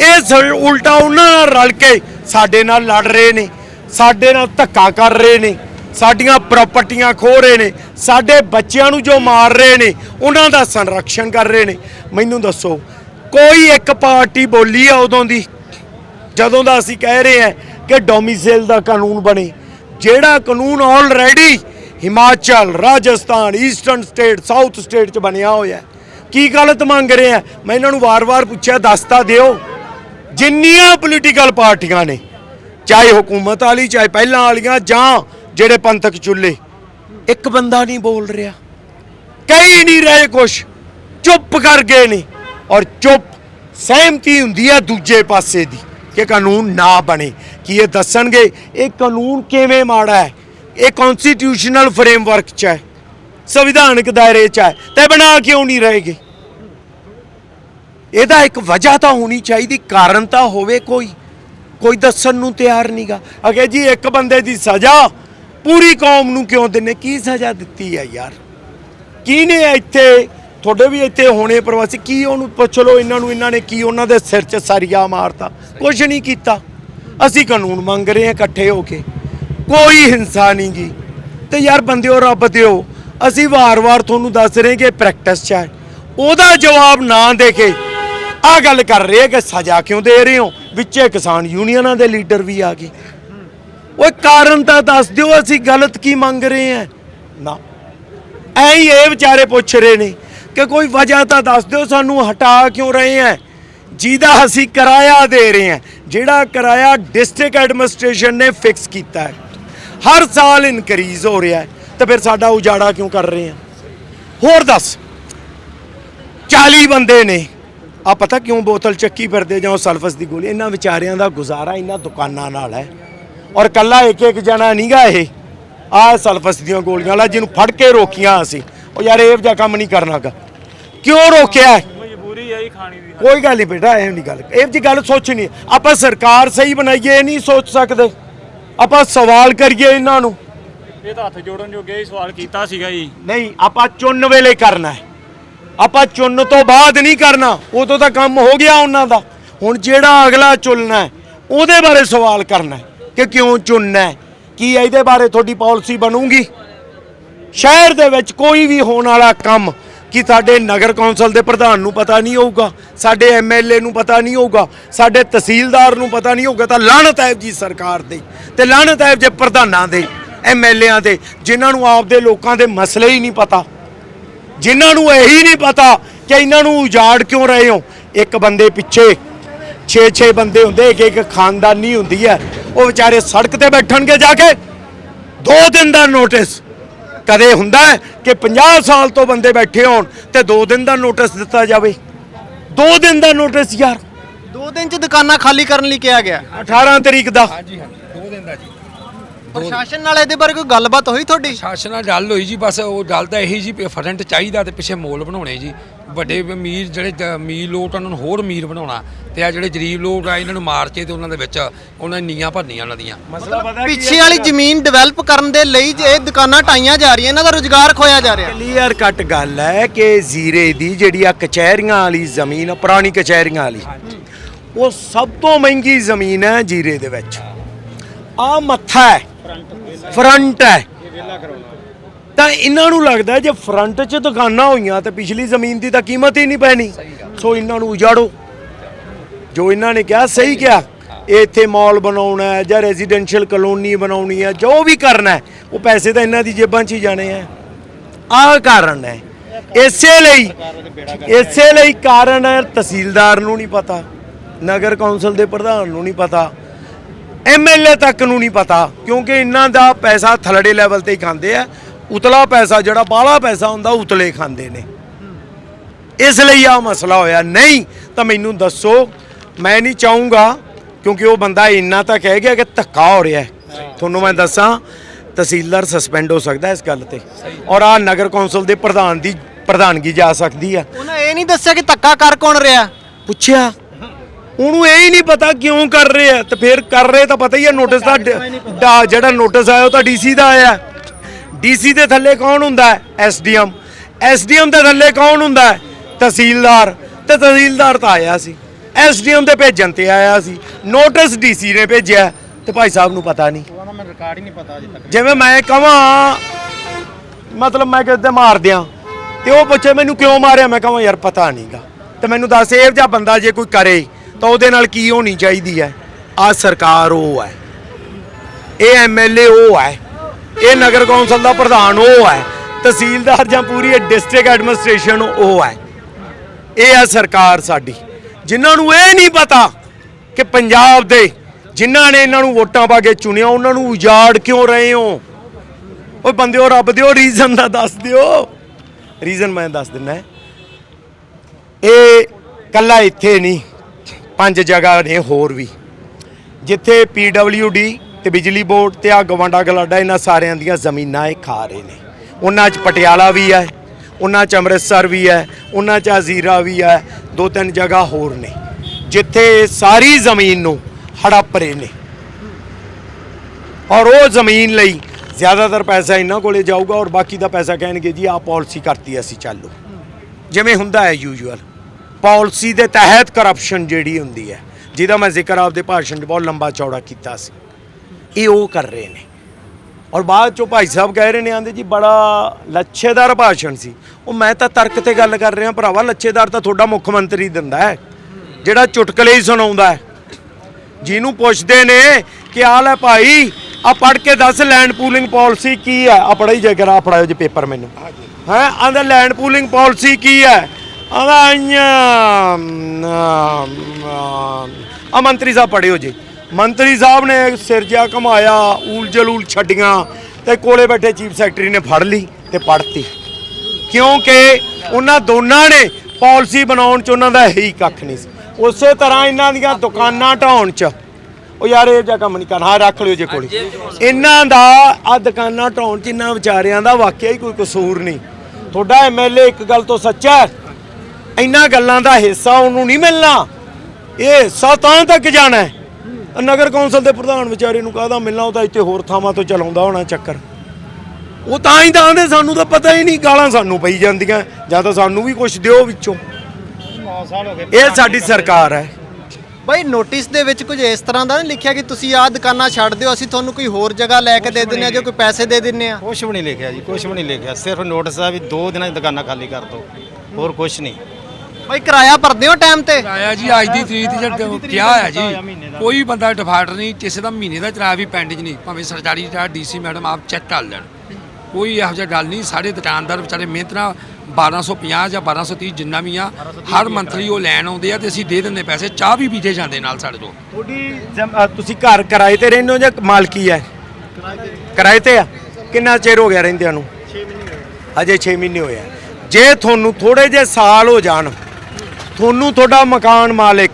ਇਹ ਉਲਟਾ ਉਹਨਾਂ ਨਾਲ ਰਲ ਕੇ ਸਾਡੇ ਨਾਲ ਲੜ ਰਹੇ ਨੇ। ਸਾਡੇ ਨਾਲ ਧੱਕਾ ਕਰ ਰਹੇ ਨੇ। ਸਾਡੀਆਂ ਪ੍ਰਾਪਰਟੀਆਂ ਖੋਹ ਰਹੇ ਨੇ, ਸਾਡੇ ਬੱਚਿਆਂ ਨੂੰ ਜੋ ਮਾਰ ਰਹੇ ਨੇ, ਉਹਨਾਂ ਦਾ ਸੰਰਕਸ਼ਣ ਕਰ ਰਹੇ ਨੇ। ਮੈਨੂੰ ਦੱਸੋ, ਕੋਈ ਇੱਕ ਪਾਰਟੀ ਬੋਲੀ ਆ ਉਦੋਂ ਦੀ? ਜਦੋਂ ਦਾ ਅਸੀਂ ਕਹਿ ਰਹੇ ਹਾਂ ਕਿ ਡੋਮਿਸਾਈਲ ਦਾ ਕਾਨੂੰਨ ਬਣੇ। ਜਿਹੜਾ ਕਾਨੂੰਨ already Himachal, Rajasthan eastern state south state 'ਚ ਬਣਿਆ ਹੋਇਆ ਕੀ ਗਲਤ ਮੰਗ ਰਹੇ ਆ? ਮੈਂ ਇਹਨਾਂ ਨੂੰ ਵਾਰ-ਵਾਰ ਪੁੱਛਿਆ, ਦੱਸਤਾ ਦਿਓ। ਜਿੰਨੀਆਂ ਪੋਲੀਟੀਕਲ ਪਾਰਟੀਆਂ ਨੇ, ਚਾਹੇ ਹਕੂਮਤ ਵਾਲੀ, ਚਾਹੇ ਪਹਿਲਾਂ ਵਾਲੀਆਂ, ਜਾਂ ਜਿਹੜੇ ਪੰਥਕ ਚੁੱਲੇ। ਇੱਕ ਬੰਦਾ ਨਹੀਂ ਬੋਲ ਰਿਹਾ। ਕਈ ਨਹੀਂ ਰਹੇ ਕੁਛ ਚੁੱਪ ਕਰ ਗਏ ਨੇ। ਔਰ ਚੁੱਪ ਸਹਿਮਤੀ ਹੁੰਦੀ ਹੈ ਦੂਜੇ ਪਾਸੇ ਦੀ ਕਿ ਕਾਨੂੰਨ ਨਾ ਬਣੇ। ਕਿ ਇਹ ਦੱਸਣਗੇ ਇਹ ਕਾਨੂੰਨ ਕਿਵੇਂ ਮਾੜਾ ਹੈ? ਇਹ ਕਨਸਟੀਟਿਊਸ਼ਨਲ ਫਰੇਮਵਰਕ ਚ ਹੈ ਸੰਵਿਧਾਨਕ ਦਾਇਰੇ ਚ ਹੈ ਤੇ ਬਣਾ ਕਿਉਂ ਨਹੀਂ ਰਹੇਗੇ? ਇਹਦਾ ਇੱਕ ਵਜ੍ਹਾ ਤਾਂ ਹੋਣੀ ਚਾਹੀਦੀ ਕਾਰਨ ਤਾਂ ਹੋਵੇ ਕੋਈ। ਕੋਈ ਦੱਸਣ ਨੂੰ ਤਿਆਰ ਨਹੀਂਗਾ ਅਗੇ ਜੀ ਇੱਕ ਬੰਦੇ ਦੀ ਸਜ਼ਾ ਪੂਰੀ ਕੌਮ ਨੂੰ ਕਿਉਂ ਦਿੰਨੇ? ਕੀ ਸਜ਼ਾ ਦਿੱਤੀ ਹੈ ਯਾਰ? ਕੀ ਨੇ ਇੱਥੇ, ਤੁਹਾਡੇ ਵੀ ਇੱਥੇ ਹੋਣੇ ਪ੍ਰਵਾਸੀ, ਕੀ ਉਹਨੂੰ ਪੁੱਛ ਲਓ ਇਹਨਾਂ ਨੂੰ, ਇਹਨਾਂ ਨੇ ਕੀ ਉਹਨਾਂ ਦੇ ਸਿਰ 'ਚ ਸਰੀਆ ਮਾਰਤਾ? ਕੁਝ ਨਹੀਂ ਕੀਤਾ। ਅਸੀਂ ਕਾਨੂੰਨ ਮੰਗ ਰਹੇ ਹਾਂ ਇਕੱਠੇ ਹੋ ਕੇ। ਕੋਈ ਹਿੰਸਾ ਨਹੀਂ ਗੀ। ਤੇ ਯਾਰ ਬੰਦਿਓ, ਰੱਬ ਦਿਓ, ਅਸੀਂ ਵਾਰ-ਵਾਰ ਤੁਹਾਨੂੰ ਦੱਸ ਰਹੇ ਕਿ ਪ੍ਰੈਕਟਿਸ 'ਚ ਹੈ। ਉਹਦਾ ਜਵਾਬ ਨਾ ਦੇ ਕੇ ਆ ਗੱਲ ਕਰ ਰਹੇ ਕਿ ਸਜ਼ਾ ਕਿਉਂ ਦੇ ਰਹੇ ਹੋ? ਵਿੱਚੇ ਕਿਸਾਨ ਯੂਨੀਅਨਾਂ ਦੇ ਲੀਡਰ ਵੀ ਆ ਗਏ। ਕਾਰਨ ਤਾਂ ਦੱਸ ਦਿਓ ਅਸੀਂ ਗਲਤ ਕੀ ਮੰਗ ਰਹੇ ਹਾਂ? ਨਾ। ਐਂ ਹੀ ਇਹ ਵਿਚਾਰੇ ਪੁੱਛ ਰਹੇ ਨੇ ਕਿ ਕੋਈ ਵਜ੍ਹਾ ਤਾਂ ਦੱਸ ਦਿਓ ਸਾਨੂੰ ਹਟਾ ਕਿਉਂ ਰਹੇ ਹੈ? ਜਿਹਦਾ ਅਸੀਂ ਕਿਰਾਇਆ ਦੇ ਰਹੇ ਹਾਂ ਜਿਹੜਾ ਕਿਰਾਇਆ ਡਿਸਟ੍ਰਿਕਟ ਐਡਮਿਨਿਸਟ੍ਰੇਸ਼ਨ ਨੇ ਫਿਕਸ ਕੀਤਾ ਹੈ। ਹਰ ਸਾਲ ਇਨਕਰੀਜ਼ ਹੋ ਰਿਹਾ ਹੈ ਤਾਂ ਫਿਰ ਸਾਡਾ ਉਜਾੜਾ ਕਿਉਂ ਕਰ ਰਹੇ ਹਾਂ? ਹੋਰ ਦੱਸ 40 ਬੰਦੇ ਨੇ। ਆ ਪਤਾ ਕਿਉਂ ਬੋਤਲ ਚੱਕੀ ਫਿਰਦੇ ਜਾਂ ਸਲਫਸ ਦੀ ਗੋਲੀ? ਇਹਨਾਂ ਵਿਚਾਰਿਆਂ ਦਾ ਗੁਜ਼ਾਰਾ ਇਹਨਾਂ ਦੁਕਾਨਾਂ ਨਾਲ ਹੈ। ਔਰ ਕੱਲਾ ਇੱਕ ਇੱਕ ਜਣਾ ਨਹੀਂਗਾ ਇਹ। ਆ ਸਲਫਸ ਦੀਆਂ ਗੋਲੀਆਂ ਵਾਲਾ ਜਿਹਨੂੰ ਫੜ ਕੇ ਰੋਕੀਆਂ ਅਸੀਂ। ਉਹ ਯਾਰ ਇਹ ਜਿਹਾ ਕੰਮ ਨਹੀਂ ਕਰਨਾਗਾ ਕਿਉਂ ਰੋਕਿਆ? ਹੈ? ਮਜਬੂਰੀ ਆਈ ਖਾਣੀ ਦੀ। ਕੋਈ ਗੱਲ ਨਹੀਂ ਬੇਟਾ ਇਹ ਨਹੀਂ ਗੱਲ। ਇਹ ਜੀ ਗੱਲ ਸੋਚਣੀ ਆਪਾਂ ਸਰਕਾਰ ਸਹੀ ਬਣਾਈਏ ਇਹ ਨਹੀਂ ਸੋਚ ਸਕਦੇ। ਆਪਾਂ ਸਵਾਲ ਕਰੀਏ ਇਹਨਾਂ ਨੂੰ। ਇਹ ਤਾਂ ਹੱਥ ਜੋੜਨ ਜੋਗੇ ਹੀ ਸਵਾਲ ਕੀਤਾ ਸੀਗਾ ਜੀ। ਨਹੀਂ ਆਪਾਂ ਚੁਣਨ ਵੇਲੇ ਕਰਨਾ ਹੈ। ਆਪਾਂ ਚੁਣਨ ਤੋਂ ਬਾਅਦ ਨਹੀਂ ਕਰਨਾ। ਉਦੋਂ ਤਾਂ ਕੰਮ ਹੋ ਗਿਆ ਉਹਨਾਂ ਦਾ। ਹੁਣ ਜਿਹੜਾ ਅਗਲਾ ਹੈ ਉਹਦੇ ਬਾਰੇ ਸਵਾਲ ਕਰਨਾ ਹੈ। ਕਿ ਕਿਉਂ ਚੁਣਨਾ ਹੈ? ਕੀ ਇਹਦੇ ਬਾਰੇ ਤੁਹਾਡੀ ਪਾਲਿਸੀ ਬਣੂਗੀ? ਸ਼ਹਿਰ ਦੇ ਵਿੱਚ ਕੋਈ ਵੀ ਹੋਣ ਵਾਲਾ ਕੰਮ ਕਿ ਸਾਡੇ ਨਗਰ ਕੌਂਸਲ ਦੇ ਪ੍ਰਧਾਨ ਨੂੰ ਪਤਾ ਨਹੀਂ ਹੋਊਗਾ, ਸਾਡੇ ਐਮਐਲਏ ਨੂੰ ਪਤਾ ਨਹੀਂ ਹੋਊਗਾ, ਸਾਡੇ ਤਹਿਸੀਲਦਾਰ ਨੂੰ ਪਤਾ ਨਹੀਂ ਹੋਊਗਾ, ਤਾਂ ਲਾਹਨਤ ਹੈ ਜੀ ਸਰਕਾਰ ਦੇ ਤੇ ਲਾਹਨਤ ਹੈ ਜੇ ਪ੍ਰਧਾਨਾਂ ਦੇ ਐਮਐਲਏਆਂ ਦੇ, ਜਿਨ੍ਹਾਂ ਨੂੰ ਆਪਦੇ ਲੋਕਾਂ ਦੇ ਮਸਲੇ ਹੀ ਨਹੀਂ ਪਤਾ। ਜਿਨ੍ਹਾਂ ਨੂੰ ਇਹੀ ਨਹੀਂ ਪਤਾ ਕਿ ਇਹਨਾਂ ਨੂੰ ਉਜਾੜ ਕਿਉਂ ਰਹੇ ਹੋ? ਇੱਕ ਬੰਦੇ ਪਿੱਛੇ 6-6 ਬੰਦੇ ਹੁੰਦੇ ਇੱਕ ਇੱਕ ਖਾਨਦਾਨੀ ਹੁੰਦੀ ਹੈ। ਉਹ ਵਿਚਾਰੇ ਸੜਕ ਤੇ ਬੈਠਣਗੇ ਜਾ ਕੇ। ਦੋ ਦਿਨ ਦਾ ਨੋਟਿਸ ਕਦੇ ਹੁੰਦਾ ਹੈ ਕਿ 50 ਸਾਲ ਤੋਂ ਬੰਦੇ ਬੈਠੇ ਹੋਣ ਤੇ ਦੋ ਦਿਨ ਦਾ ਨੋਟਿਸ ਦਿੱਤਾ ਜਾਵੇ। ਦੋ ਦਿਨ ਦਾ ਨੋਟਿਸ ਯਾਰ। ਦੋ ਦਿਨ ਚ ਦੁਕਾਨਾਂ ਖਾਲੀ ਕਰਨ ਲਈ ਕਿਹਾ ਗਿਆ। 18 ਤਰੀਕ ਦਾ। ਹਾਂਜੀ ਹਾਂਜੀ। ਦੋ ਦਿਨ ਦਾ ਜੀ। ਪ੍ਰਸ਼ਾਸਨ ਨਾਲ ਇਹਦੇ ਬਾਰੇ ਕੋਈ ਗੱਲਬਾਤ ਹੋਈ ਤੁਹਾਡੀ? ਸ਼ਾਸਨ ਨਾਲ ਗੱਲ ਹੋਈ ਜੀ ਬਸ ਉਹ ਗੱਲ ਤਾਂ ਇਹੀ ਜੀ ਫਰੰਟ ਚਾਹੀਦਾ ਤੇ ਪਿੱਛੇ ਮੋਲ ਬਣਾਉਣੇ ਜੀ। ਵੱਡੇ ਅਮੀਰ ਜਿਹੜੇ ਅਮੀਰ ਲੋਕ ਆ, ਉਹਨਾਂ ਨੂੰ ਹੋਰ ਅਮੀਰ ਬਣਾਉਣਾ ਤੇ ਆ ਜਿਹੜੇ ਗਰੀਬ ਲੋਕ ਆ ਇਹਨਾਂ ਨੂੰ ਮਾਰਚੇ ਤੇ ਉਹਨਾਂ ਦੇ ਵਿੱਚ ਉਹਨਾਂ ਦੀ ਨੀਆਂ ਭਰਨੀਆਂ ਉਹਨਾਂ ਦੀਆਂ। ਮਸਲਾ ਪਤਾ ਪਿੱਛੇ ਵਾਲੀ ਜ਼ਮੀਨ ਡਿਵੈਲਪ ਕਰਨ ਦੇ ਲਈ ਜੇ ਇਹ ਦੁਕਾਨਾਂ ਟਾਈਆਂ ਜਾ ਰਹੀਆਂ ਇਹਨਾਂ ਦਾ ਰੋਜ਼ਗਾਰ ਖੋਇਆ ਜਾ ਰਿਹਾ। ਕਲੀਅਰ ਕੱਟ ਗੱਲ ਹੈ ਕਿ ਜ਼ੀਰੇ ਦੀ ਜਿਹੜੀ ਆ ਕਚਹਿਰੀਆਂ ਵਾਲੀ ਜ਼ਮੀਨ ਆ, ਪੁਰਾਣੀ ਕਚਹਿਰੀਆਂ ਵਾਲੀ ਉਹ ਸਭ ਤੋਂ ਮਹਿੰਗੀ ਜ਼ਮੀਨ ਹੈ ਜ਼ੀਰੇ ਦੇ ਵਿੱਚ। ਆ ਮੱਥਾ ਹੈ ਫਰੰਟ ਹੈ। ਤਾਂ ਇਹਨਾਂ ਨੂੰ ਲੱਗਦਾ ਜੇ ਫਰੰਟ 'ਚ ਦੁਕਾਨਾਂ ਹੋਈਆਂ ਤਾਂ ਪਿਛਲੀ ਜ਼ਮੀਨ ਦੀ ਤਾਂ ਕੀਮਤ ਹੀ ਨਹੀਂ ਪੈਣੀ। ਸੋ ਇਹਨਾਂ ਨੂੰ ਉਜਾੜੋ। ਜੋ ਇਹਨਾਂ ਨੇ ਕਿਹਾ, ਸਹੀ ਕਿਹਾ। ਇਹ ਇੱਥੇ ਮਾਲ ਬਣਾਉਣਾ ਹੈ ਜਾਂ ਰੈਜ਼ੀਡੈਂਸ਼ੀਅਲ ਕਲੋਨੀ ਬਣਾਉਣੀ ਹੈ, ਜੋ ਵੀ ਕਰਨਾ ਹੈ, ਉਹ ਪੈਸੇ ਤਾਂ ਇਹਨਾਂ ਦੀ ਜੇਬਾਂ 'ਚ ਹੀ ਜਾਣੇ ਆ ਆਹ ਕਾਰਨ ਹੈ। ਇਸੇ ਲਈ ਇਸੇ ਲਈ ਕਾਰਨ ਹੈ, ਤਹਿਸੀਲਦਾਰ ਨੂੰ ਨਹੀਂ ਪਤਾ, ਨਗਰ ਕੌਂਸਲ ਦੇ ਪ੍ਰਧਾਨ ਨੂੰ ਨਹੀਂ ਪਤਾ ਐਮਐਲਏ ਤੱਕ ਨੂੰ ਨਹੀਂ ਪਤਾ, ਕਿਉਂਕਿ ਇਹਨਾਂ ਦਾ ਪੈਸਾ ਥਲੜੇ ਲੈਵਲ ਤੇ ਹੀ ਖਾਂਦੇ ਆ। ਉਤਲਾ ਪੈਸਾ ਜਿਹੜਾ ਬਾਹਲਾ ਪੈਸਾ ਹੁੰਦਾ ਉਤਲੇ ਖਾਂਦੇ ਨੇ। ਇਸ ਲਈ ਆ ਮਸਲਾ ਹੋਇਆ। ਨਹੀਂ ਤਾਂ ਮੈਨੂੰ ਦੱਸੋ ਮੈਂ ਨਹੀਂ ਚਾਹੂੰਗਾ ਕਿਉਂਕਿ ਉਹ ਬੰਦਾ ਇੰਨਾ ਤਾਂ ਕਹਿ ਗਿਆ ਕਿ ਧੱਕਾ ਹੋ ਰਿਹਾ ਤੁਹਾਨੂੰ ਮੈਂ ਦੱਸਾਂ ਤਹਿਸੀਲਦਾਰ ਸਸਪੈਂਡ ਹੋ ਸਕਦਾ ਇਸ ਗੱਲ ਤੇ। ਔਰ ਆ ਨਗਰ ਕੌਂਸਲ ਦੇ ਪ੍ਰਧਾਨ ਦੀ ਪ੍ਰਧਾਨਗੀ ਜਾ ਸਕਦੀ ਆ। ਉਹਨਾਂ ਇਹ ਨਹੀਂ ਦੱਸਿਆ ਕਿ ਧੱਕਾ ਕਰ ਕੌਣ ਰਿਹਾ? ਪੁੱਛਿਆ। ਉਹਨੂੰ ਇਹ ਹੀ ਨਹੀਂ ਪਤਾ ਕਿਉਂ ਕਰ ਰਹੇ। ਆ ਤੇ ਫਿਰ ਕਰ ਰਹੇ ਤਾਂ ਪਤਾ ਹੀ ਹੈ ਨੋਟਿਸ ਦਾ ਜਿਹੜਾ ਨੋਟਿਸ ਆਇਆ ਉਹ ਤਾਂ ਡੀਸੀ ਦਾ ਆਇਆ। ਡੀਸੀ ਦੇ ਥੱਲੇ ਕੌਣ ਹੁੰਦਾ ਹੈ? ਐਸਡੀਐਮ। ਐਸਡੀਐਮ ਦੇ ਥੱਲੇ ਕੌਣ ਹੁੰਦਾ ਹੈ? ਤਹਿਸੀਲਦਾਰ। ਤੇ ਤਹਿਸੀਲਦਾਰ ਤਾਂ ਆਇਆ ਸੀ। ਐਸਡੀਐਮ ਦੇ ਭੇਜਣ ਤੇ ਆਇਆ ਸੀ। ਨੋਟਿਸ ਡੀਸੀ ਨੇ ਭੇਜਿਆ ਤੇ ਭਾਈ ਸਾਹਿਬ ਨੂੰ ਪਤਾ ਨਹੀਂ। ਉਹਨਾਂ ਮੈਨੂੰ ਰਿਕਾਰਡ ਹੀ ਨਹੀਂ ਪਤਾ ਅਜੇ ਤੱਕ। ਜਿਵੇਂ ਮੈਂ ਕਹਾਂ ਮਤਲਬ ਮੈਂ ਕਿਤੇ ਮਾਰ ਦਿਆਂ। ਤੇ ਉਹ ਪੁੱਛੇ ਮੈਨੂੰ ਕਿਉਂ ਮਾਰਿਆ? ਮੈਂ ਕਹਾਂ ਯਾਰ ਪਤਾ ਨਹੀਂਗਾ। ਤੇ ਮੈਨੂੰ ਦੱਸ ਇਹ ਜਿਹਾ ਬੰਦਾ ਜੇ ਕੋਈ ਕਰੇ ਤਾਂ ਉਹਦੇ ਨਾਲ ਕੀ ਹੋਣੀ ਚਾਹੀਦੀ ਹੈ? ਆ ਸਰਕਾਰ ਉਹ ਹੈ। ਇਹ ਐਮਐਲਏ ਉਹ ਹੈ। ਇਹ ਨਗਰ ਕੌਂਸਲ ਦਾ ਪ੍ਰਧਾਨ ਉਹ ਹੈ, ਤਹਿਸੀਲਦਾਰ ਜਾਂ ਪੂਰੀ ਡਿਸਟ੍ਰਿਕਟ ਐਡਮਿਨਿਸਟ੍ਰੇਸ਼ਨ ਉਹ ਹੈ। ਇਹ ਹੈ ਸਰਕਾਰ ਸਾਡੀ। ਜਿਨ੍ਹਾਂ ਨੂੰ ਇਹ ਨਹੀਂ ਪਤਾ ਕਿ ਪੰਜਾਬ ਦੇ ਜਿਨ੍ਹਾਂ ਨੇ ਇਹਨਾਂ ਨੂੰ ਵੋਟਾਂ ਪਾ ਕੇ ਚੁਣਿਆ, ਉਹਨਾਂ ਨੂੰ ਉਜਾੜ ਕਿਉਂ ਰਹੇ ਹੋ? ਓਏ ਬੰਦਿਓ, ਰੱਬ ਦਿਓ ਰੀਜ਼ਨ ਦਾ ਦੱਸ ਦਿਓ। ਰੀਜ਼ਨ ਮੈਂ ਦੱਸ ਦਿੰਦਾ ਇਹ ਕੱਲਾ ਇੱਥੇ ਨਹੀਂ, ਪੰਜ ਜਗ੍ਹਾ ਨੇ ਹੋਰ ਵੀ। ਜਿੱਥੇ ਡੀ ਤੇ ਬਿਜਲੀ ਬੋਰਡ ਤੇ ਆ ਗਵਾਂਡਾ ਗਲਾਡਾ ਇਹਨਾਂ ਸਾਰਿਆਂ ਦੀਆਂ ਜ਼ਮੀਨਾਂ ਇਹ ਖਾ ਰਹੇ ਨੇ। ਉਹਨਾਂ 'ਚ ਪਟਿਆਲਾ ਵੀ ਹੈ, ਉਹਨਾਂ 'ਚ ਅੰਮ੍ਰਿਤਸਰ ਵੀ ਹੈ, ਉਹਨਾਂ 'ਚ ਅਜ਼ੀਰਾ ਵੀ ਹੈ ਦੋ ਤਿੰਨ ਜਗ੍ਹਾ ਹੋਰ ਨੇ, ਜਿੱਥੇ ਸਾਰੀ ਜ਼ਮੀਨ ਨੂੰ ਹੜੱਪ ਰਹੇ ਨੇ। ਔਰ ਉਹ ਜ਼ਮੀਨ ਲਈ ਜ਼ਿਆਦਾਤਰ ਪੈਸਾ ਇਹਨਾਂ ਕੋਲੇ ਜਾਊਗਾ ਔਰ ਬਾਕੀ ਦਾ ਪੈਸਾ ਕਹਿਣਗੇ ਜੀ, ਆਹ ਪਾਲਿਸੀ ਕਰਤੀ ਅਸੀਂ, ਚਾਲੂ। ਜਿਵੇਂ ਹੁੰਦਾ ਹੈ ਯੂਜੂਅਲ ਪਾਲਿਸੀ ਦੇ ਤਹਿਤ ਕਰਪਸ਼ਨ ਜਿਹੜੀ ਹੁੰਦੀ ਹੈ, ਜਿਹਦਾ ਮੈਂ ਜ਼ਿਕਰ ਆਪਦੇ ਭਾਸ਼ਣ 'ਚ ਬਹੁਤ ਲੰਬਾ ਚੌੜਾ ਕੀਤਾ ਸੀ। ਇਹ ਉਹ ਕਰ ਰਹੇ ਨੇ। ਔਰ ਬਾਅਦ ਚੋਂ ਭਾਈ ਸਾਹਿਬ ਕਹਿ ਰਹੇ ਨੇ ਆਂਦੇ ਜੀ ਬੜਾ ਲੱਛੇਦਾਰ ਭਾਸ਼ਣ ਸੀ। ਉਹ ਮੈਂ ਤਾਂ ਤਰਕ ਤੇ ਗੱਲ ਕਰ ਰਿਹਾ ਭਰਾਵਾ ਲੱਛੇਦਾਰ ਤਾਂ ਤੁਹਾਡਾ ਮੁੱਖ ਮੰਤਰੀ ਦਿੰਦਾ ਹੈ। ਜਿਹੜਾ ਚੁਟਕਲੇ ਹੀ ਸੁਣਾਉਂਦਾ ਹੈ। ਜਿਹਨੂੰ ਪੁੱਛਦੇ ਨੇ ਕਿ ਆ ਲੈ ਭਾਈ ਆ ਪੜ ਕੇ ਦੱਸ ਲੈਂਡ ਪੂਲਿੰਗ ਪਾਲਿਸੀ ਕੀ ਹੈ? ਆ ਪੜਾਈ ਜੇ ਕਰਾ ਫੜਾਇਓ ਜੀ ਪੇਪਰ ਮੈਨੂੰ। ਹੈ? ਆਂਦਾ ਲੈਂਡ ਪੂਲਿੰਗ ਪਾਲਿਸੀ ਕੀ ਹੈ? ਆਂਦਾ ਆ ਮੰਤਰੀ ਸਾਹਿਬ ਪੜਿਓ ਜੀ। ਮੰਤਰੀ ਸਾਹਿਬ ਨੇ ਸਿਰ ਜਿਹਾ ਘਮਾਇਆ ਊਲ ਜਲੂਲ ਛੱਡੀਆਂ ਤੇ ਕੋਲੇ ਬੈਠੇ ਚੀਫ ਸੈਕਟਰੀ ਨੇ ਫੜ ਲਈ ਤੇ ਪੜਤੀ। ਕਿਉਂਕਿ ਉਹਨਾਂ ਦੋਨਾਂ ਨੇ ਪਾਲਿਸੀ ਬਣਾਉਣ ਚ ਉਹਨਾਂ ਦਾ ਹੈ ਹੀ ਕੱਖ ਨਹੀਂ ਸੀ। ਉਸੇ ਤਰ੍ਹਾਂ ਇਹਨਾਂ ਦੀਆਂ ਦੁਕਾਨਾਂ ਢਾਉਣ ਚ ਉਹ ਯਾਰ ਇਹ ਜਿਹਾ ਕੰਮ ਨਹੀਂ ਕਰਨਾ ਹਾਂ ਰੱਖ ਲਿਓ ਜੇ ਕੋਲੇ। ਇਹਨਾਂ ਦਾ ਆ ਦੁਕਾਨਾਂ ਢਾਉਣ ਚ ਇਹਨਾਂ ਵਿਚਾਰਿਆਂ ਦਾ ਵਾਕਿਆ ਹੀ ਕੋਈ ਕਸੂਰ ਨਹੀਂ। ਤੁਹਾਡਾ ਐਮਐਲਏ ਇੱਕ ਗੱਲ ਤੋਂ ਸੱਚਾ ਹੈ ਇਹਨਾਂ ਗੱਲਾਂ ਦਾ ਹਿੱਸਾ ਉਹਨੂੰ ਨਹੀਂ ਮਿਲਣਾ। ਇਹ ਹਿੱਸਾ ਤਾਂ ਤੱਕ ਜਾਣਾ ਹੈ। ਨਗਰ ਕੌਂਸਲ ਦੇ ਪ੍ਰਧਾਨ ਵਿਚਾਰੇ ਨੂੰ ਕਾਹਦਾ ਮਿਲਣਾ ਉਹ ਤਾਂ ਇੱਥੇ ਹੋਰ ਥਾਵਾਂ ਤੋਂ ਚਲਾਉਂਦਾ ਹੋਣਾ ਚੱਕਰ। ਉਹ ਤਾਂ ਹੀ ਤਾਂ ਆਂਦੇ ਸਾਨੂੰ ਤਾਂ ਪਤਾ ਹੀ ਨਹੀਂ ਗਾਲਾਂ ਸਾਨੂੰ ਪਈ ਜਾਂਦੀਆਂ ਜਾਂ ਤਾਂ ਸਾਨੂੰ ਵੀ ਕੁਝ ਦਿਓ ਵਿੱਚੋਂ। 9 ਸਾਲ ਹੋ ਗਏ ਇਹ ਸਾਡੀ ਸਰਕਾਰ ਹੈ। ਬਈ ਨੋਟਿਸ ਦੇ ਵਿੱਚ ਕੁਝ ਇਸ ਤਰ੍ਹਾਂ ਦਾ ਨਹੀਂ ਲਿਖਿਆ ਕਿ ਤੁਸੀਂ ਆਹ ਦੁਕਾਨਾਂ ਛੱਡ ਦਿਓ ਅਸੀਂ ਤੁਹਾਨੂੰ ਕੋਈ ਹੋਰ ਜਗ੍ਹਾ ਲੈ ਕੇ ਦੇ ਦਿੰਨੇ ਆ ਜੋ ਕੋਈ ਪੈਸੇ ਦੇ ਦਿੰਨੇ ਆ ਕੁਛ ਵੀ ਨਹੀਂ ਲਿਖਿਆ ਜੀ ਕੁਛ ਵੀ ਨਹੀਂ ਲਿਖਿਆ। ਸਿਰਫ ਨੋਟਿਸ ਆ ਵੀ ਦੋ ਦਿਨਾਂ 'ਚ ਦੁਕਾਨਾਂ ਖਾਲੀ ਕਰ ਦਿਓ ਹੋਰ ਕੁਛ ਨਹੀਂ। ਬਈ ਕਿਰਾਇਆ ਭਰਦੇ ਹੋ ਟਾਈਮ ਤੇ? ਆਇਆ ਜੀ ਅੱਜ ਦੀ ਤਰੀਕ ਤੇ ਜਦ ਕਿਹਾ ਹੋਇਆ ਜੀ ਕੋਈ ਬੰਦਾ ਡਿਫਾਲਟਰ ਨਹੀਂ ਕਿਸੇ ਦਾ ਮਹੀਨੇ ਦਾ ਕਿਰਾਇਆ ਵੀ ਪੈਂਡਿੰਗ ਨਹੀਂ ਭਾਵੇਂ ਸਰਕਾਰੀ ਜਾਂ ਡੀਸੀ ਮੈਡਮ ਆਪ ਚੈੱਕ ਕਰ ਲੈਣ। ਕੋਈ ਇਹੋ ਜਿਹਾ ਗੱਲ ਨਹੀਂ ਸਾਡੇ ਦੁਕਾਨਦਾਰ ਵਿਚਾਰੇ ਮਿਹਨਤ ਨਾਲ 1250 ਜਾਂ 1230 ਜਿੰਨਾ ਵੀ ਆ ਹਰ ਮੰਥਲੀ ਉਹ ਲੈਣ ਆਉਂਦੇ ਆ ਤੇ ਅਸੀਂ ਦੇ ਦਿੰਦੇ ਪੈਸੇ ਚਾਹ ਵੀ ਪੀਤੇ ਜਾਂਦੇ ਨਾਲ ਸਾਡੇ ਤੋਂ। ਤੁਹਾਡੀ ਤੁਸੀਂ ਘਰ ਕਿਰਾਏ ਤੇ ਰਹਿੰਦੇ ਹੋ ਜਾਂ ਮਾਲਕੀ ਹੈ? ਕਿਰਾਏ ਤੇ ਆ। ਕਿੰਨਾ ਚਿਰ ਹੋ ਗਿਆ ਰਹਿੰਦਿਆਂ ਨੂੰ? 6 ਮਹੀਨੇ ਹੋਏ ਅਜੇ 6 ਮਹੀਨੇ ਹੋਏ ਆ। ਜੇ ਤੁਹਾਨੂੰ ਥੋੜੇ ਜਿਹੇ ਸਾਲ ਹੋ ਜਾਣ ਤੁਹਾਨੂੰ ਤੁਹਾਡਾ ਮਕਾਨ ਮਾਲਕ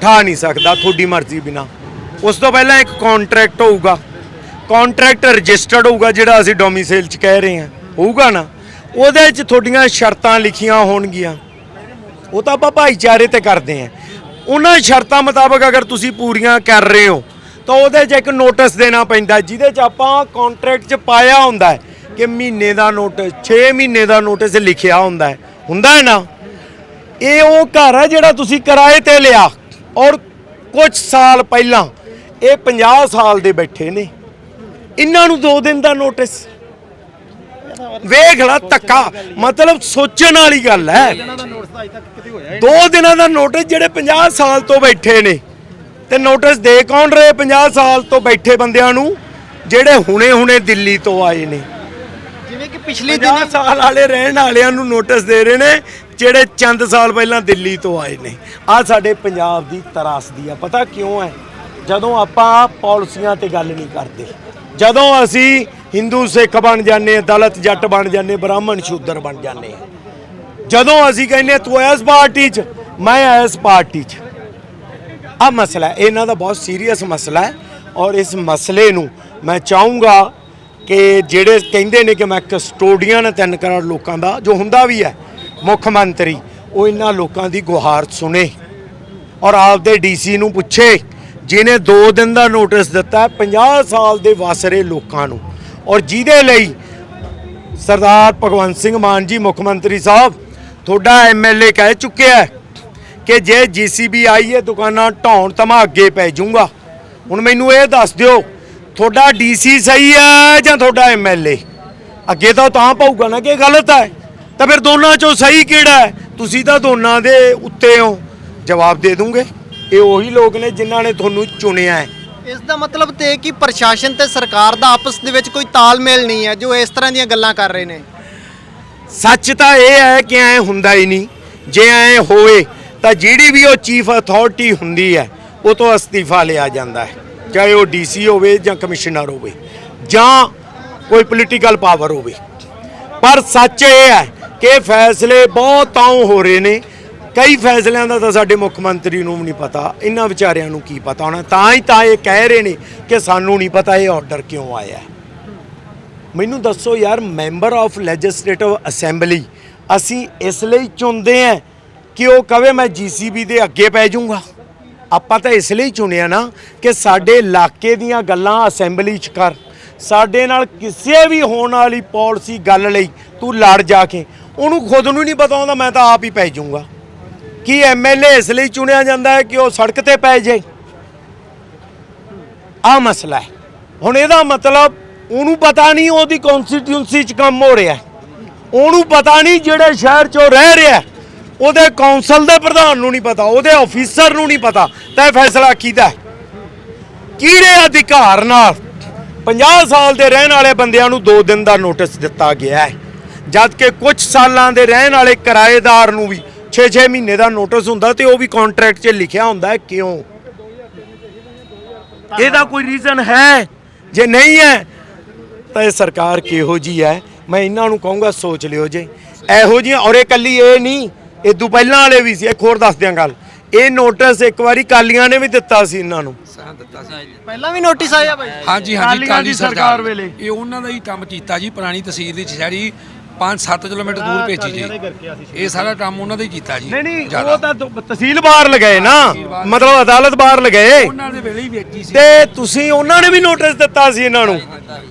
ਠਾ ਨਹੀਂ ਸਕਦਾ ਤੁਹਾਡੀ ਮਰਜ਼ੀ ਬਿਨਾ। ਉਸ ਤੋਂ ਪਹਿਲਾਂ ਇੱਕ ਕੰਟਰੈਕਟ ਹੋਊਗਾ। ਕੰਟਰੈਕਟ ਰਜਿਸਟਰਡ ਹੋਊਗਾ ਜਿਹੜਾ ਅਸੀਂ ਡੋਮਿਸਾਈਲ ਚ ਕਹਿ ਰਹੇ ਹਾਂ। ਹੋਊਗਾ ਨਾ? ਉਹਦੇ ਚ ਤੁਹਾਡੀਆਂ ਸ਼ਰਤਾਂ ਲਿਖੀਆਂ ਹੋਣਗੀਆਂ। ਉਹ ਤਾਂ ਆਪਾਂ ਭਾਈਚਾਰੇ ਤੇ ਕਰਦੇ ਆਂ ਉਹਨਾਂ ਸ਼ਰਤਾਂ ਮੁਤਾਬਕ ਅਗਰ ਤੁਸੀਂ ਪੂਰੀਆਂ ਕਰ ਰਹੇ ਹੋ, ਤਾਂ ਉਹਦੇ 'ਚ ਇੱਕ ਨੋਟਿਸ ਦੇਣਾ ਪੈਂਦਾ, ਜਿਹਦੇ 'ਚ ਆਪਾਂ ਕੰਟਰੈਕਟ 'ਚ ਪਾਇਆ ਹੁੰਦਾ ਕਿ ਮਹੀਨੇ ਦਾ ਨੋਟਿਸ 6 ਮਹੀਨੇ ਦਾ ਨੋਟਿਸ ਲਿਖਿਆ ਹੁੰਦਾ ਹੁੰਦਾ ਹੈ ਨਾ? ਇਹ ਉਹ ਘਰ ਹੈ ਜਿਹੜਾ ਤੁਸੀਂ ਕਿਰਾਏ ਤੇ ਲਿਆ। ਔਰ ਕੁਝ ਸਾਲ ਪਹਿਲਾਂ ਇਹ 50 ਸਾਲ ਦੇ ਬੈਠੇ ਨੇ। ਇਹਨਾਂ ਨੂੰ 2 ਦਿਨ ਦਾ ਨੋਟਿਸ ਵੇਖ ਲਾ ਧੱਕਾ। ਮਤਲਬ ਸੋਚਣ ਵਾਲੀ ਗੱਲ ਹੈ। ਦੋ ਦਿਨਾਂ ਦਾ ਨੋਟਿਸ ਜਿਹੜੇ 50 ਸਾਲ ਤੋਂ ਬੈਠੇ ਨੇ। ਤੇ ਨੋਟਿਸ ਦੇ ਕੌਣ ਰਹੇ 50 ਸਾਲ ਤੋਂ ਬੈਠੇ ਬੰਦਿਆਂ ਨੂੰ? ਜਿਹੜੇ ਹੁਣੇ-ਹੁਣੇ ਦਿੱਲੀ ਤੋਂ ਆਏ ਨੇ। ਜਿਵੇਂ ਕਿ ਪਿਛਲੇ 50 ਦਿਨੀ ਸਾਲ ਵਾਲੇ ਰਹਿਣ ਵਾਲਿਆਂ ਨੂੰ ਨੋਟਿਸ ਦੇ ਰਹੇ ਨੇ। ਜਿਹੜੇ ਚੰਦ ਸਾਲ ਪਹਿਲਾਂ ਦਿੱਲੀ ਤੋਂ ਆਏ ਨੇ। ਆ ਸਾਡੇ ਪੰਜਾਬ ਦੀ ਤਰਾਸਦੀ ਆ। ਪਤਾ ਕਿਉਂ ਹੈ? ਜਦੋਂ ਆਪਾਂ ਪਾਲਿਸੀਆਂ ਤੇ ਗੱਲ ਨਹੀਂ ਕਰਦੇ, ਜਦੋਂ ਅਸੀਂ ਹਿੰਦੂ ਸਿੱਖ ਬਣ ਜਾਂਦੇ ਹਾਂ, ਦਲਿਤ ਜੱਟ ਬਣ ਜਾਂਦੇ ਬ੍ਰਾਹਮਣ ਸ਼ੂਦਰ ਬਣ ਜਾਂਦੇ ਹਾਂ, ਜਦੋਂ ਅਸੀਂ ਕਹਿੰਦੇ ਤੂੰ ਇਸ ਪਾਰਟੀ 'ਚ, ਮੈਂ ਇਸ ਪਾਰਟੀ 'ਚ। ਆ ਮਸਲਾ ਇਹਨਾਂ ਦਾ ਬਹੁਤ ਸੀਰੀਅਸ ਮਸਲਾ ਹੈ ਔਰ ਇਸ ਮਸਲੇ ਨੂੰ ਮੈਂ ਚਾਹੂੰਗਾ ਕਿ ਜਿਹੜੇ ਕਹਿੰਦੇ ਨੇ ਕਿ ਮੈਂ ਕਸਟੋਡੀਅਨ ਹਾਂ ਤਿੰਨ ਕਰੋੜ ਲੋਕਾਂ ਦਾ, ਜੋ ਹੁੰਦਾ ਵੀ ਹੈ ਮੁੱਖ ਮੰਤਰੀ, ਉਹ ਇਹਨਾਂ ਲੋਕਾਂ ਦੀ ਗੁਹਾਰ ਸੁਣੇ ਔਰ ਆਪਦੇ ਡੀਸੀ ਨੂੰ ਪੁੱਛੇ ਜਿਨੇ 2 ਦਿਨ ਦਾ ਨੋਟਿਸ ਦਿੱਤਾ ਹੈ 50 ਸਾਲ ਦੇ ਵਾਸਰੇ ਲੋਕਾਂ ਨੂੰ ਔਰ ਜਿਹਦੇ ਲਈ ਸਰਦਾਰ ਭਗਵੰਤ ਸਿੰਘ ਮਾਨ ਜੀ ਮੁੱਖ ਮੰਤਰੀ ਸਾਹਿਬ ਤੁਹਾਡਾ ਐਮਐਲਏ ਕਹਿ ਚੁੱਕਿਆ ਕਿ ਜੇ ਜੀਸੀਬੀ ਆਈ ਹੈ ਦੁਕਾਨਾਂ ਢਾਉਣ ਤਾਂ ਮੈਂ ਅੱਗੇ ਪੈ ਜਾਊਂਗਾ। ਹੁਣ ਮੈਨੂੰ ਇਹ ਦੱਸ ਦਿਓ, ਤੁਹਾਡਾ ਡੀਸੀ ਸਹੀ ਹੈ ਜਾਂ ਤੁਹਾਡਾ ਐਮਐਲਏ ਅੱਗੇ ਤਾਂ ਉਹ ਤਾਂ ਪਾਊਗਾ ਨਾ ਕਿ ਗਲਤ ਹੈ। ਤਾਂ ਫਿਰ ਦੋਨਾਂ ਚੋਂ ਸਹੀ ਕਿਹੜਾ ਹੈ? ਤੁਸੀਂ ਤਾਂ ਦੋਨਾਂ ਦੇ ਉੱਤੇ ਹੋ। ਜਵਾਬ ਦੇ ਦੂੰਗੇ। ਇਹ ਉਹੀ ਲੋਕ ਨੇ ਜਿਨ੍ਹਾਂ ਨੇ ਤੁਹਾਨੂੰ ਚੁਣਿਆ ਹੈ। ਇਸ ਦਾ ਮਤਲਬ ਤੇ ਕਿ ਪ੍ਰਸ਼ਾਸਨ ਤੇ ਸਰਕਾਰ ਦਾ ਆਪਸ ਦੇ ਵਿੱਚ ਕੋਈ ਤਾਲਮੇਲ ਨਹੀਂ ਹੈ ਜੋ ਇਸ ਤਰ੍ਹਾਂ ਦੀਆਂ ਗੱਲਾਂ ਕਰ ਰਹੇ ਨੇ। ਸੱਚ ਤਾਂ ਇਹ ਹੈ ਕਿ ਐ ਹੁੰਦਾ ਹੀ ਨਹੀਂ। ਜੇ ਐ ਹੋਵੇ ਤਾਂ ਜਿਹੜੀ ਵੀ ਉਹ ਚੀਫ ਅਥਾਰਟੀ ਹੁੰਦੀ ਹੈ ਉਹ ਤੋਂ ਅਸਤੀਫਾ ਲਿਆ ਜਾਂਦਾ ਹੈ। ਚਾਹੇ ਉਹ ਡੀਸੀ ਹੋਵੇ ਜਾਂ ਕਮਿਸ਼ਨਰ ਹੋਵੇ ਜਾਂ ਕੋਈ ਪੋਲੀਟੀਕਲ ਪਾਵਰ ਹੋਵੇ। ਪਰ ਸੱਚ ਇਹ ਹੈ ਕਿ ਫੈਸਲੇ ਬਹੁਤ ਤਾਂ ਹੋ ਰਹੇ ਨੇ। ਕਈ ਫੈਸਲਿਆਂ ਦਾ ਤਾਂ ਸਾਡੇ ਮੁੱਖ ਮੰਤਰੀ ਨੂੰ ਵੀ ਨਹੀਂ ਪਤਾ। ਇਹਨਾਂ ਵਿਚਾਰਿਆਂ ਨੂੰ ਕੀ ਪਤਾ ਹੋਣਾ। ਤਾਂ ਹੀ ਤਾਂ ਇਹ ਕਹਿ ਰਹੇ ਨੇ ਕਿ ਸਾਨੂੰ ਨਹੀਂ ਪਤਾ ਇਹ ਆਰਡਰ ਕਿਉਂ ਆਇਆ। ਮੈਨੂੰ ਦੱਸੋ ਯਾਰ ਮੈਂਬਰ ਆਫ ਲੈਜਿਸਲੇਟਿਵ ਅਸੈਂਬਲੀ ਅਸੀਂ ਇਸ ਲਈ ਚੁਣਦੇ ਆਂ ਕਿ ਉਹ ਕਵੇ ਮੈਂ ਜੀਸੀਬੀ ਦੇ ਅੱਗੇ ਪੈ ਜਾਊਂਗਾ। ਆਪਾਂ ਤਾਂ ਇਸ ਲਈ ਚੁਣਿਆ ਨਾ ਕਿ ਸਾਡੇ ਇਲਾਕੇ ਦੀਆਂ ਗੱਲਾਂ ਅਸੈਂਬਲੀ 'ਚ ਕਰ। ਸਾਡੇ ਨਾਲ ਕਿਸੇ ਵੀ ਹੋਣ ਵਾਲੀ ਪਾਲਿਸੀ ਗੱਲ ਲਈ ਤੂੰ ਲੜ ਜਾ ਕੇ। ਉਹਨੂੰ ਖੁਦ ਨੂੰ ਨਹੀਂ ਪਤਾ ਹੁੰਦਾ, ਮੈਂ ਤਾਂ ਆਪ ਹੀ ਪੈ ਜਾਊਂਗਾ। ਕੀ ਐਮਐਲਏ ਇਸ ਲਈ ਚੁਣਿਆ ਜਾਂਦਾ ਹੈ ਕਿ ਉਹ ਸੜਕ ਤੇ ਪੈ ਜਾਏ? ਆ ਮਸਲਾ ਹੈ। ਹੁਣ ਇਹਦਾ ਮਤਲਬ ਉਹਨੂੰ ਪਤਾ ਨਹੀਂ ਉਹਦੀ ਕਨਸਟੀਟਿਊਂਸੀ 'ਚ ਕੰਮ ਹੋ ਰਿਹਾ ਉਹਨੂੰ ਪਤਾ ਨਹੀਂ ਜਿਹੜੇ ਸ਼ਹਿਰ 'ਚ ਉਹ ਰਹਿ ਰਿਹਾ ਉਹਦੇ ਕੌਂਸਲ ਦੇ ਪ੍ਰਧਾਨ ਨੂੰ ਨਹੀਂ ਪਤਾ, ਉਹਦੇ ਆਫੀਸਰ ਨੂੰ ਨਹੀਂ ਪਤਾ। ਤਾਂ ਇਹ ਫੈਸਲਾ ਕਿਹਦਾ ਕਿਹੜੇ ਅਧਿਕਾਰ ਨਾਲ 50 ਸਾਲ ਦੇ ਰਹਿਣ ਵਾਲੇ ਬੰਦਿਆਂ ਨੂੰ 2 ਦਿਨ ਦਾ ਨੋਟਿਸ ਦਿੱਤਾ ਗਿਆ ਹੈ? ਜਦ ਕਿ ਕੁਝ ਸਾਲਾਂ ਦੇ ਰਹਿਣ ਵਾਲੇ ਕਿਰਾਏਦਾਰ ਨੂੰ ਵੀ 6-6 ਮਹੀਨੇ ਦਾ ਨੋਟਿਸ ਹੁੰਦਾ ਤੇ ਉਹ ਵੀ ਕੰਟਰੈਕਟ 'ਚ ਲਿਖਿਆ ਹੁੰਦਾ ਹੈ ਕਿਉਂ? ਇਹਦਾ ਕੋਈ ਰੀਜ਼ਨ ਹੈ? ਜੇ ਨਹੀਂ ਹੈ ਤਾਂ ਇਹ ਸਰਕਾਰ ਕਿਹੋ ਜੀ ਹੈ? ਮੈਂ ਇਹਨਾਂ ਨੂੰ ਕਹੂੰਗਾ ਸੋਚ ਲਿਓ ਜੇ। ਇਹੋ ਜਿਹੀਆਂ ਔਰ ਇਹ ਕੱਲੀ ਇਹ ਨਹੀਂ ਇਦੋਂ ਪਹਿਲਾਂ ਵਾਲੇ ਵੀ ਸੀ। ਇੱਕ ਹੋਰ ਦੱਸ ਦਿਆਂ ਗੱਲ। ਇਹ ਨੋਟਿਸ ਇੱਕ ਵਾਰੀ ਕਾਲੀਆਂ ਨੇ ਵੀ ਦਿੱਤਾ ਸੀ ਇਹਨਾਂ ਨੂੰ। ਪਹਿਲਾਂ ਵੀ ਨੋਟਿਸ ਆਇਆ ਬਾਈ। ਹਾਂਜੀ ਹਾਂਜੀ ਕਾਲੀ ਸਰਕਾਰ ਸਰਕਾਰ ਵੇਲੇ। ਇਹ ਉਹਨਾਂ ਦਾ ਹੀ ਕੰਮ ਕੀਤਾ ਜੀ ਪੁਰਾਣੀ ਤਹਿਸੀਲ ਦੀ ਸ਼ਹਿਰੀ 5-7 ਕਿਲੋਮੀਟਰ ਦੂਰ ਭੇਜੀ ਜੀ ਇਹ ਸਾਰਾ ਕੰਮ ਉਹਨਾਂ ਦਾ ਹੀ ਕੀਤਾ ਜੀ ਨਹੀਂ ਨਹੀਂ ਜ਼ਿਆਦਾ। ਉਹ ਤਾਂ ਤਹਿਸੀਲ ਬਾਹਰ ਲਗਾਏ ਨਾ। ਮਤਲਬ ਅਦਾਲਤ ਬਾਹਰ ਲਗਾਏ। ਉਹਨਾਂ ਦੇ ਵੇਲੇ ਹੀ ਵੇਚੀ ਸੀ। ਤੇ ਤੁਸੀਂ ਉਹਨਾਂ ਨੇ ਵੀ ਨੋਟਿਸ ਦਿੱਤਾ ਸੀ ਇਹਨਾਂ ਨੂੰ?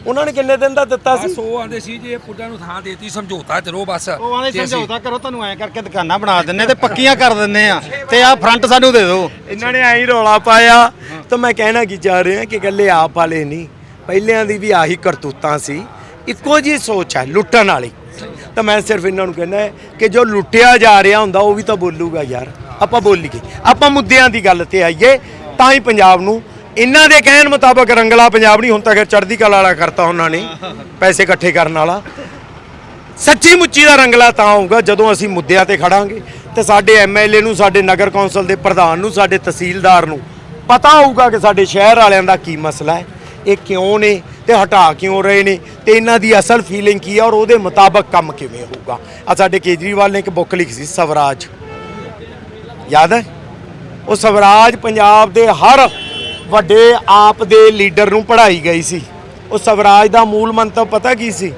ਉਹਨਾਂ ਨੇ ਕਿੰਨੇ ਦਿਨ ਦਾ ਦਿੱਤਾ ਸੀ? ਬਸ ਉਹ ਆਂਦੇ ਸੀ ਜੇ ਪੁੱਡਾਂ ਨੂੰ ਥਾਂ ਦੇਤੀ ਸਮਝੌਤਾ ਕਰੋ ਬਸ। ਉਹ ਆਂਦੇ ਅਸੀਂ- ਸਮਝੌਤਾ ਕਰੋ ਤੁਹਾਨੂੰ ਐ ਕਰਕੇ ਦੁਕਾਨਾਂ ਬਣਾ ਦਿੰਨੇ ਤੇ ਪੱਕੀਆਂ ਕਰ ਦਿੰਨੇ ਆ। ਤੇ ਆ ਫਰੰਟ ਸਾਨੂੰ ਦੇ ਦਿਓ। ਇਹਨਾਂ ਨੇ ਐਂ ਹੀ ਰੌਲਾ ਪਾਇਆ। ਤਾਂ ਮੈਂ ਕਹਿਣਾ ਕੀ ਚਾਹ ਰਿਹਾ ਕਿ ਗੱਲੇ ਆਪ ਵਾਲੇ ਨਹੀਂ। ਪਹਿਲਿਆਂ ਦੀ ਵੀ ਆਹੀ ਕਰਤੂਤਾਂ ਸੀ। ਇੱਕੋ ਜੀ ਸੋਚ ਹੈ ਲੁੱਟਣ ਵਾਲੀ। ਤਾਂ ਮੈਂ ਸਿਰਫ ਇਹਨਾਂ ਨੂੰ ਕਹਿੰਦਾ ਕਿ ਜੋ ਲੁੱਟਿਆ ਜਾ ਰਿਹਾ ਹੁੰਦਾ, ਉਹ ਵੀ ਤਾਂ ਬੋਲੂਗਾ ਯਾਰ। ਆਪਾਂ ਬੋਲੀਏ ਆਪਾਂ ਮੁੱਦਿਆਂ ਦੀ ਗੱਲ ਤੇ ਆਈਏ, ਤਾਂ ਹੀ ਪੰਜਾਬ ਨੂੰ ਇਹਨਾਂ ਦੇ ਕਹਿਣ ਮੁਤਾਬਕ ਰੰਗਲਾ ਪੰਜਾਬ ਨਹੀਂ, ਹੁਣ ਤੱਕ ਚੜ੍ਹਦੀ ਕਲਾ ਵਾਲਾ ਕਰਤਾ ਉਹਨਾਂ ਨੇ, ਪੈਸੇ ਇਕੱਠੇ ਕਰਨ ਵਾਲਾ। ਸੱਚੀ ਮੁੱਚੀ ਦਾ ਰੰਗਲਾ ਤਾਂ ਆਊਗਾ, ਜਦੋਂ ਅਸੀਂ ਮੁੱਦਿਆਂ ਤੇ ਖੜਾਂਗੇ। ਤੇ ਸਾਡੇ ਐਮਐਲਏ ਨੂੰ, ਸਾਡੇ ਨਗਰ ਕੌਂਸਲ ਦੇ ਪ੍ਰਧਾਨ ਨੂੰ, ਸਾਡੇ ਤਹਿਸੀਲਦਾਰ ਨੂੰ ਪਤਾ ਹੋਊਗਾ ਕਿ ਸਾਡੇ ਸ਼ਹਿਰ ਵਾਲਿਆਂ ਦਾ ਕੀ ਮਸਲਾ ਹੈ। ਇਹ ਕਿਉਂ ਨੇ? ਤੇ ਹਟਾ ਕਿਉਂ ਰਹੇ ਨੇ? ਤੇ ਇਹਨਾਂ ਦੀ ਅਸਲ ਫੀਲਿੰਗ ਕੀ ਆ ਔਰ ਉਹਦੇ ਮੁਤਾਬਕ ਕੰਮ ਕਿਵੇਂ ਹੋਊਗਾ? ਆ ਸਾਡੇ ਕੇਜਰੀਵਾਲ ਨੇ ਇੱਕ ਬੁੱਕ ਲਿਖੀ ਸੀ, ਸਵਰਾਜ। ਯਾਦ ਹੈ? ਉਹ ਸਵਰਾਜ ਪੰਜਾਬ ਦੇ ਹਰ ਵੱਡੇ ਆਪ ਦੇ ਲੀਡਰ ਨੂੰ ਪੜ੍ਹਾਈ ਗਈ ਸੀ। ਉਹ ਸਵਰਾਜ ਦਾ ਮੂਲ ਮੰਤਵ ਪਤਾ ਕੀ ਸੀ?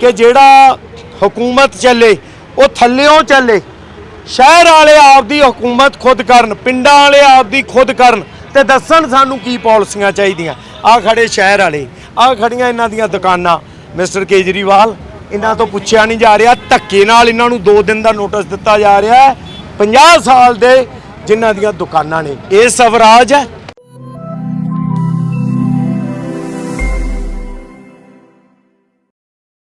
ਕਿ ਜਿਹੜਾ ਹਕੂਮਤ ਚੱਲੇ, ਉਹ ਥੱਲਿਓਂ ਚੱਲੇ। ਸ਼ਹਿਰ ਵਾਲੇ ਆਪਦੀ ਹਕੂਮਤ ਖੁਦ ਕਰਨ, ਪਿੰਡਾਂ ਵਾਲੇ ਆਪਦੀ ਖੁਦ ਕਰਨ ਤੇ ਦੱਸਣ ਸਾਨੂੰ ਕੀ ਪਾਲਿਸੀਆਂ ਚਾਹੀਦੀਆਂ। ਆ ਖੜੇ ਸ਼ਹਿਰ ਵਾਲੇ। ਆਹ ਖੜੀਆਂ ਇਹਨਾਂ ਦੀਆਂ ਦੁਕਾਨਾਂ। ਮਿਸਟਰ ਕੇਜਰੀਵਾਲ, ਇਹਨਾਂ ਤੋਂ ਪੁੱਛਿਆ ਨਹੀਂ ਜਾ ਰਿਹਾ। ਧੱਕੇ ਨਾਲ ਇਹਨਾਂ ਨੂੰ 2 ਦਿਨ ਦਾ ਨੋਟਿਸ ਦਿੱਤਾ ਜਾ ਰਿਹਾ ਹੈ। 50 ਸਾਲ ਦੇ ਜਿਨ੍ਹਾਂ ਦੀਆਂ ਦੁਕਾਨਾਂ ਨੇ। ਇਹ ਸਵਰਾਜ ਹੈ।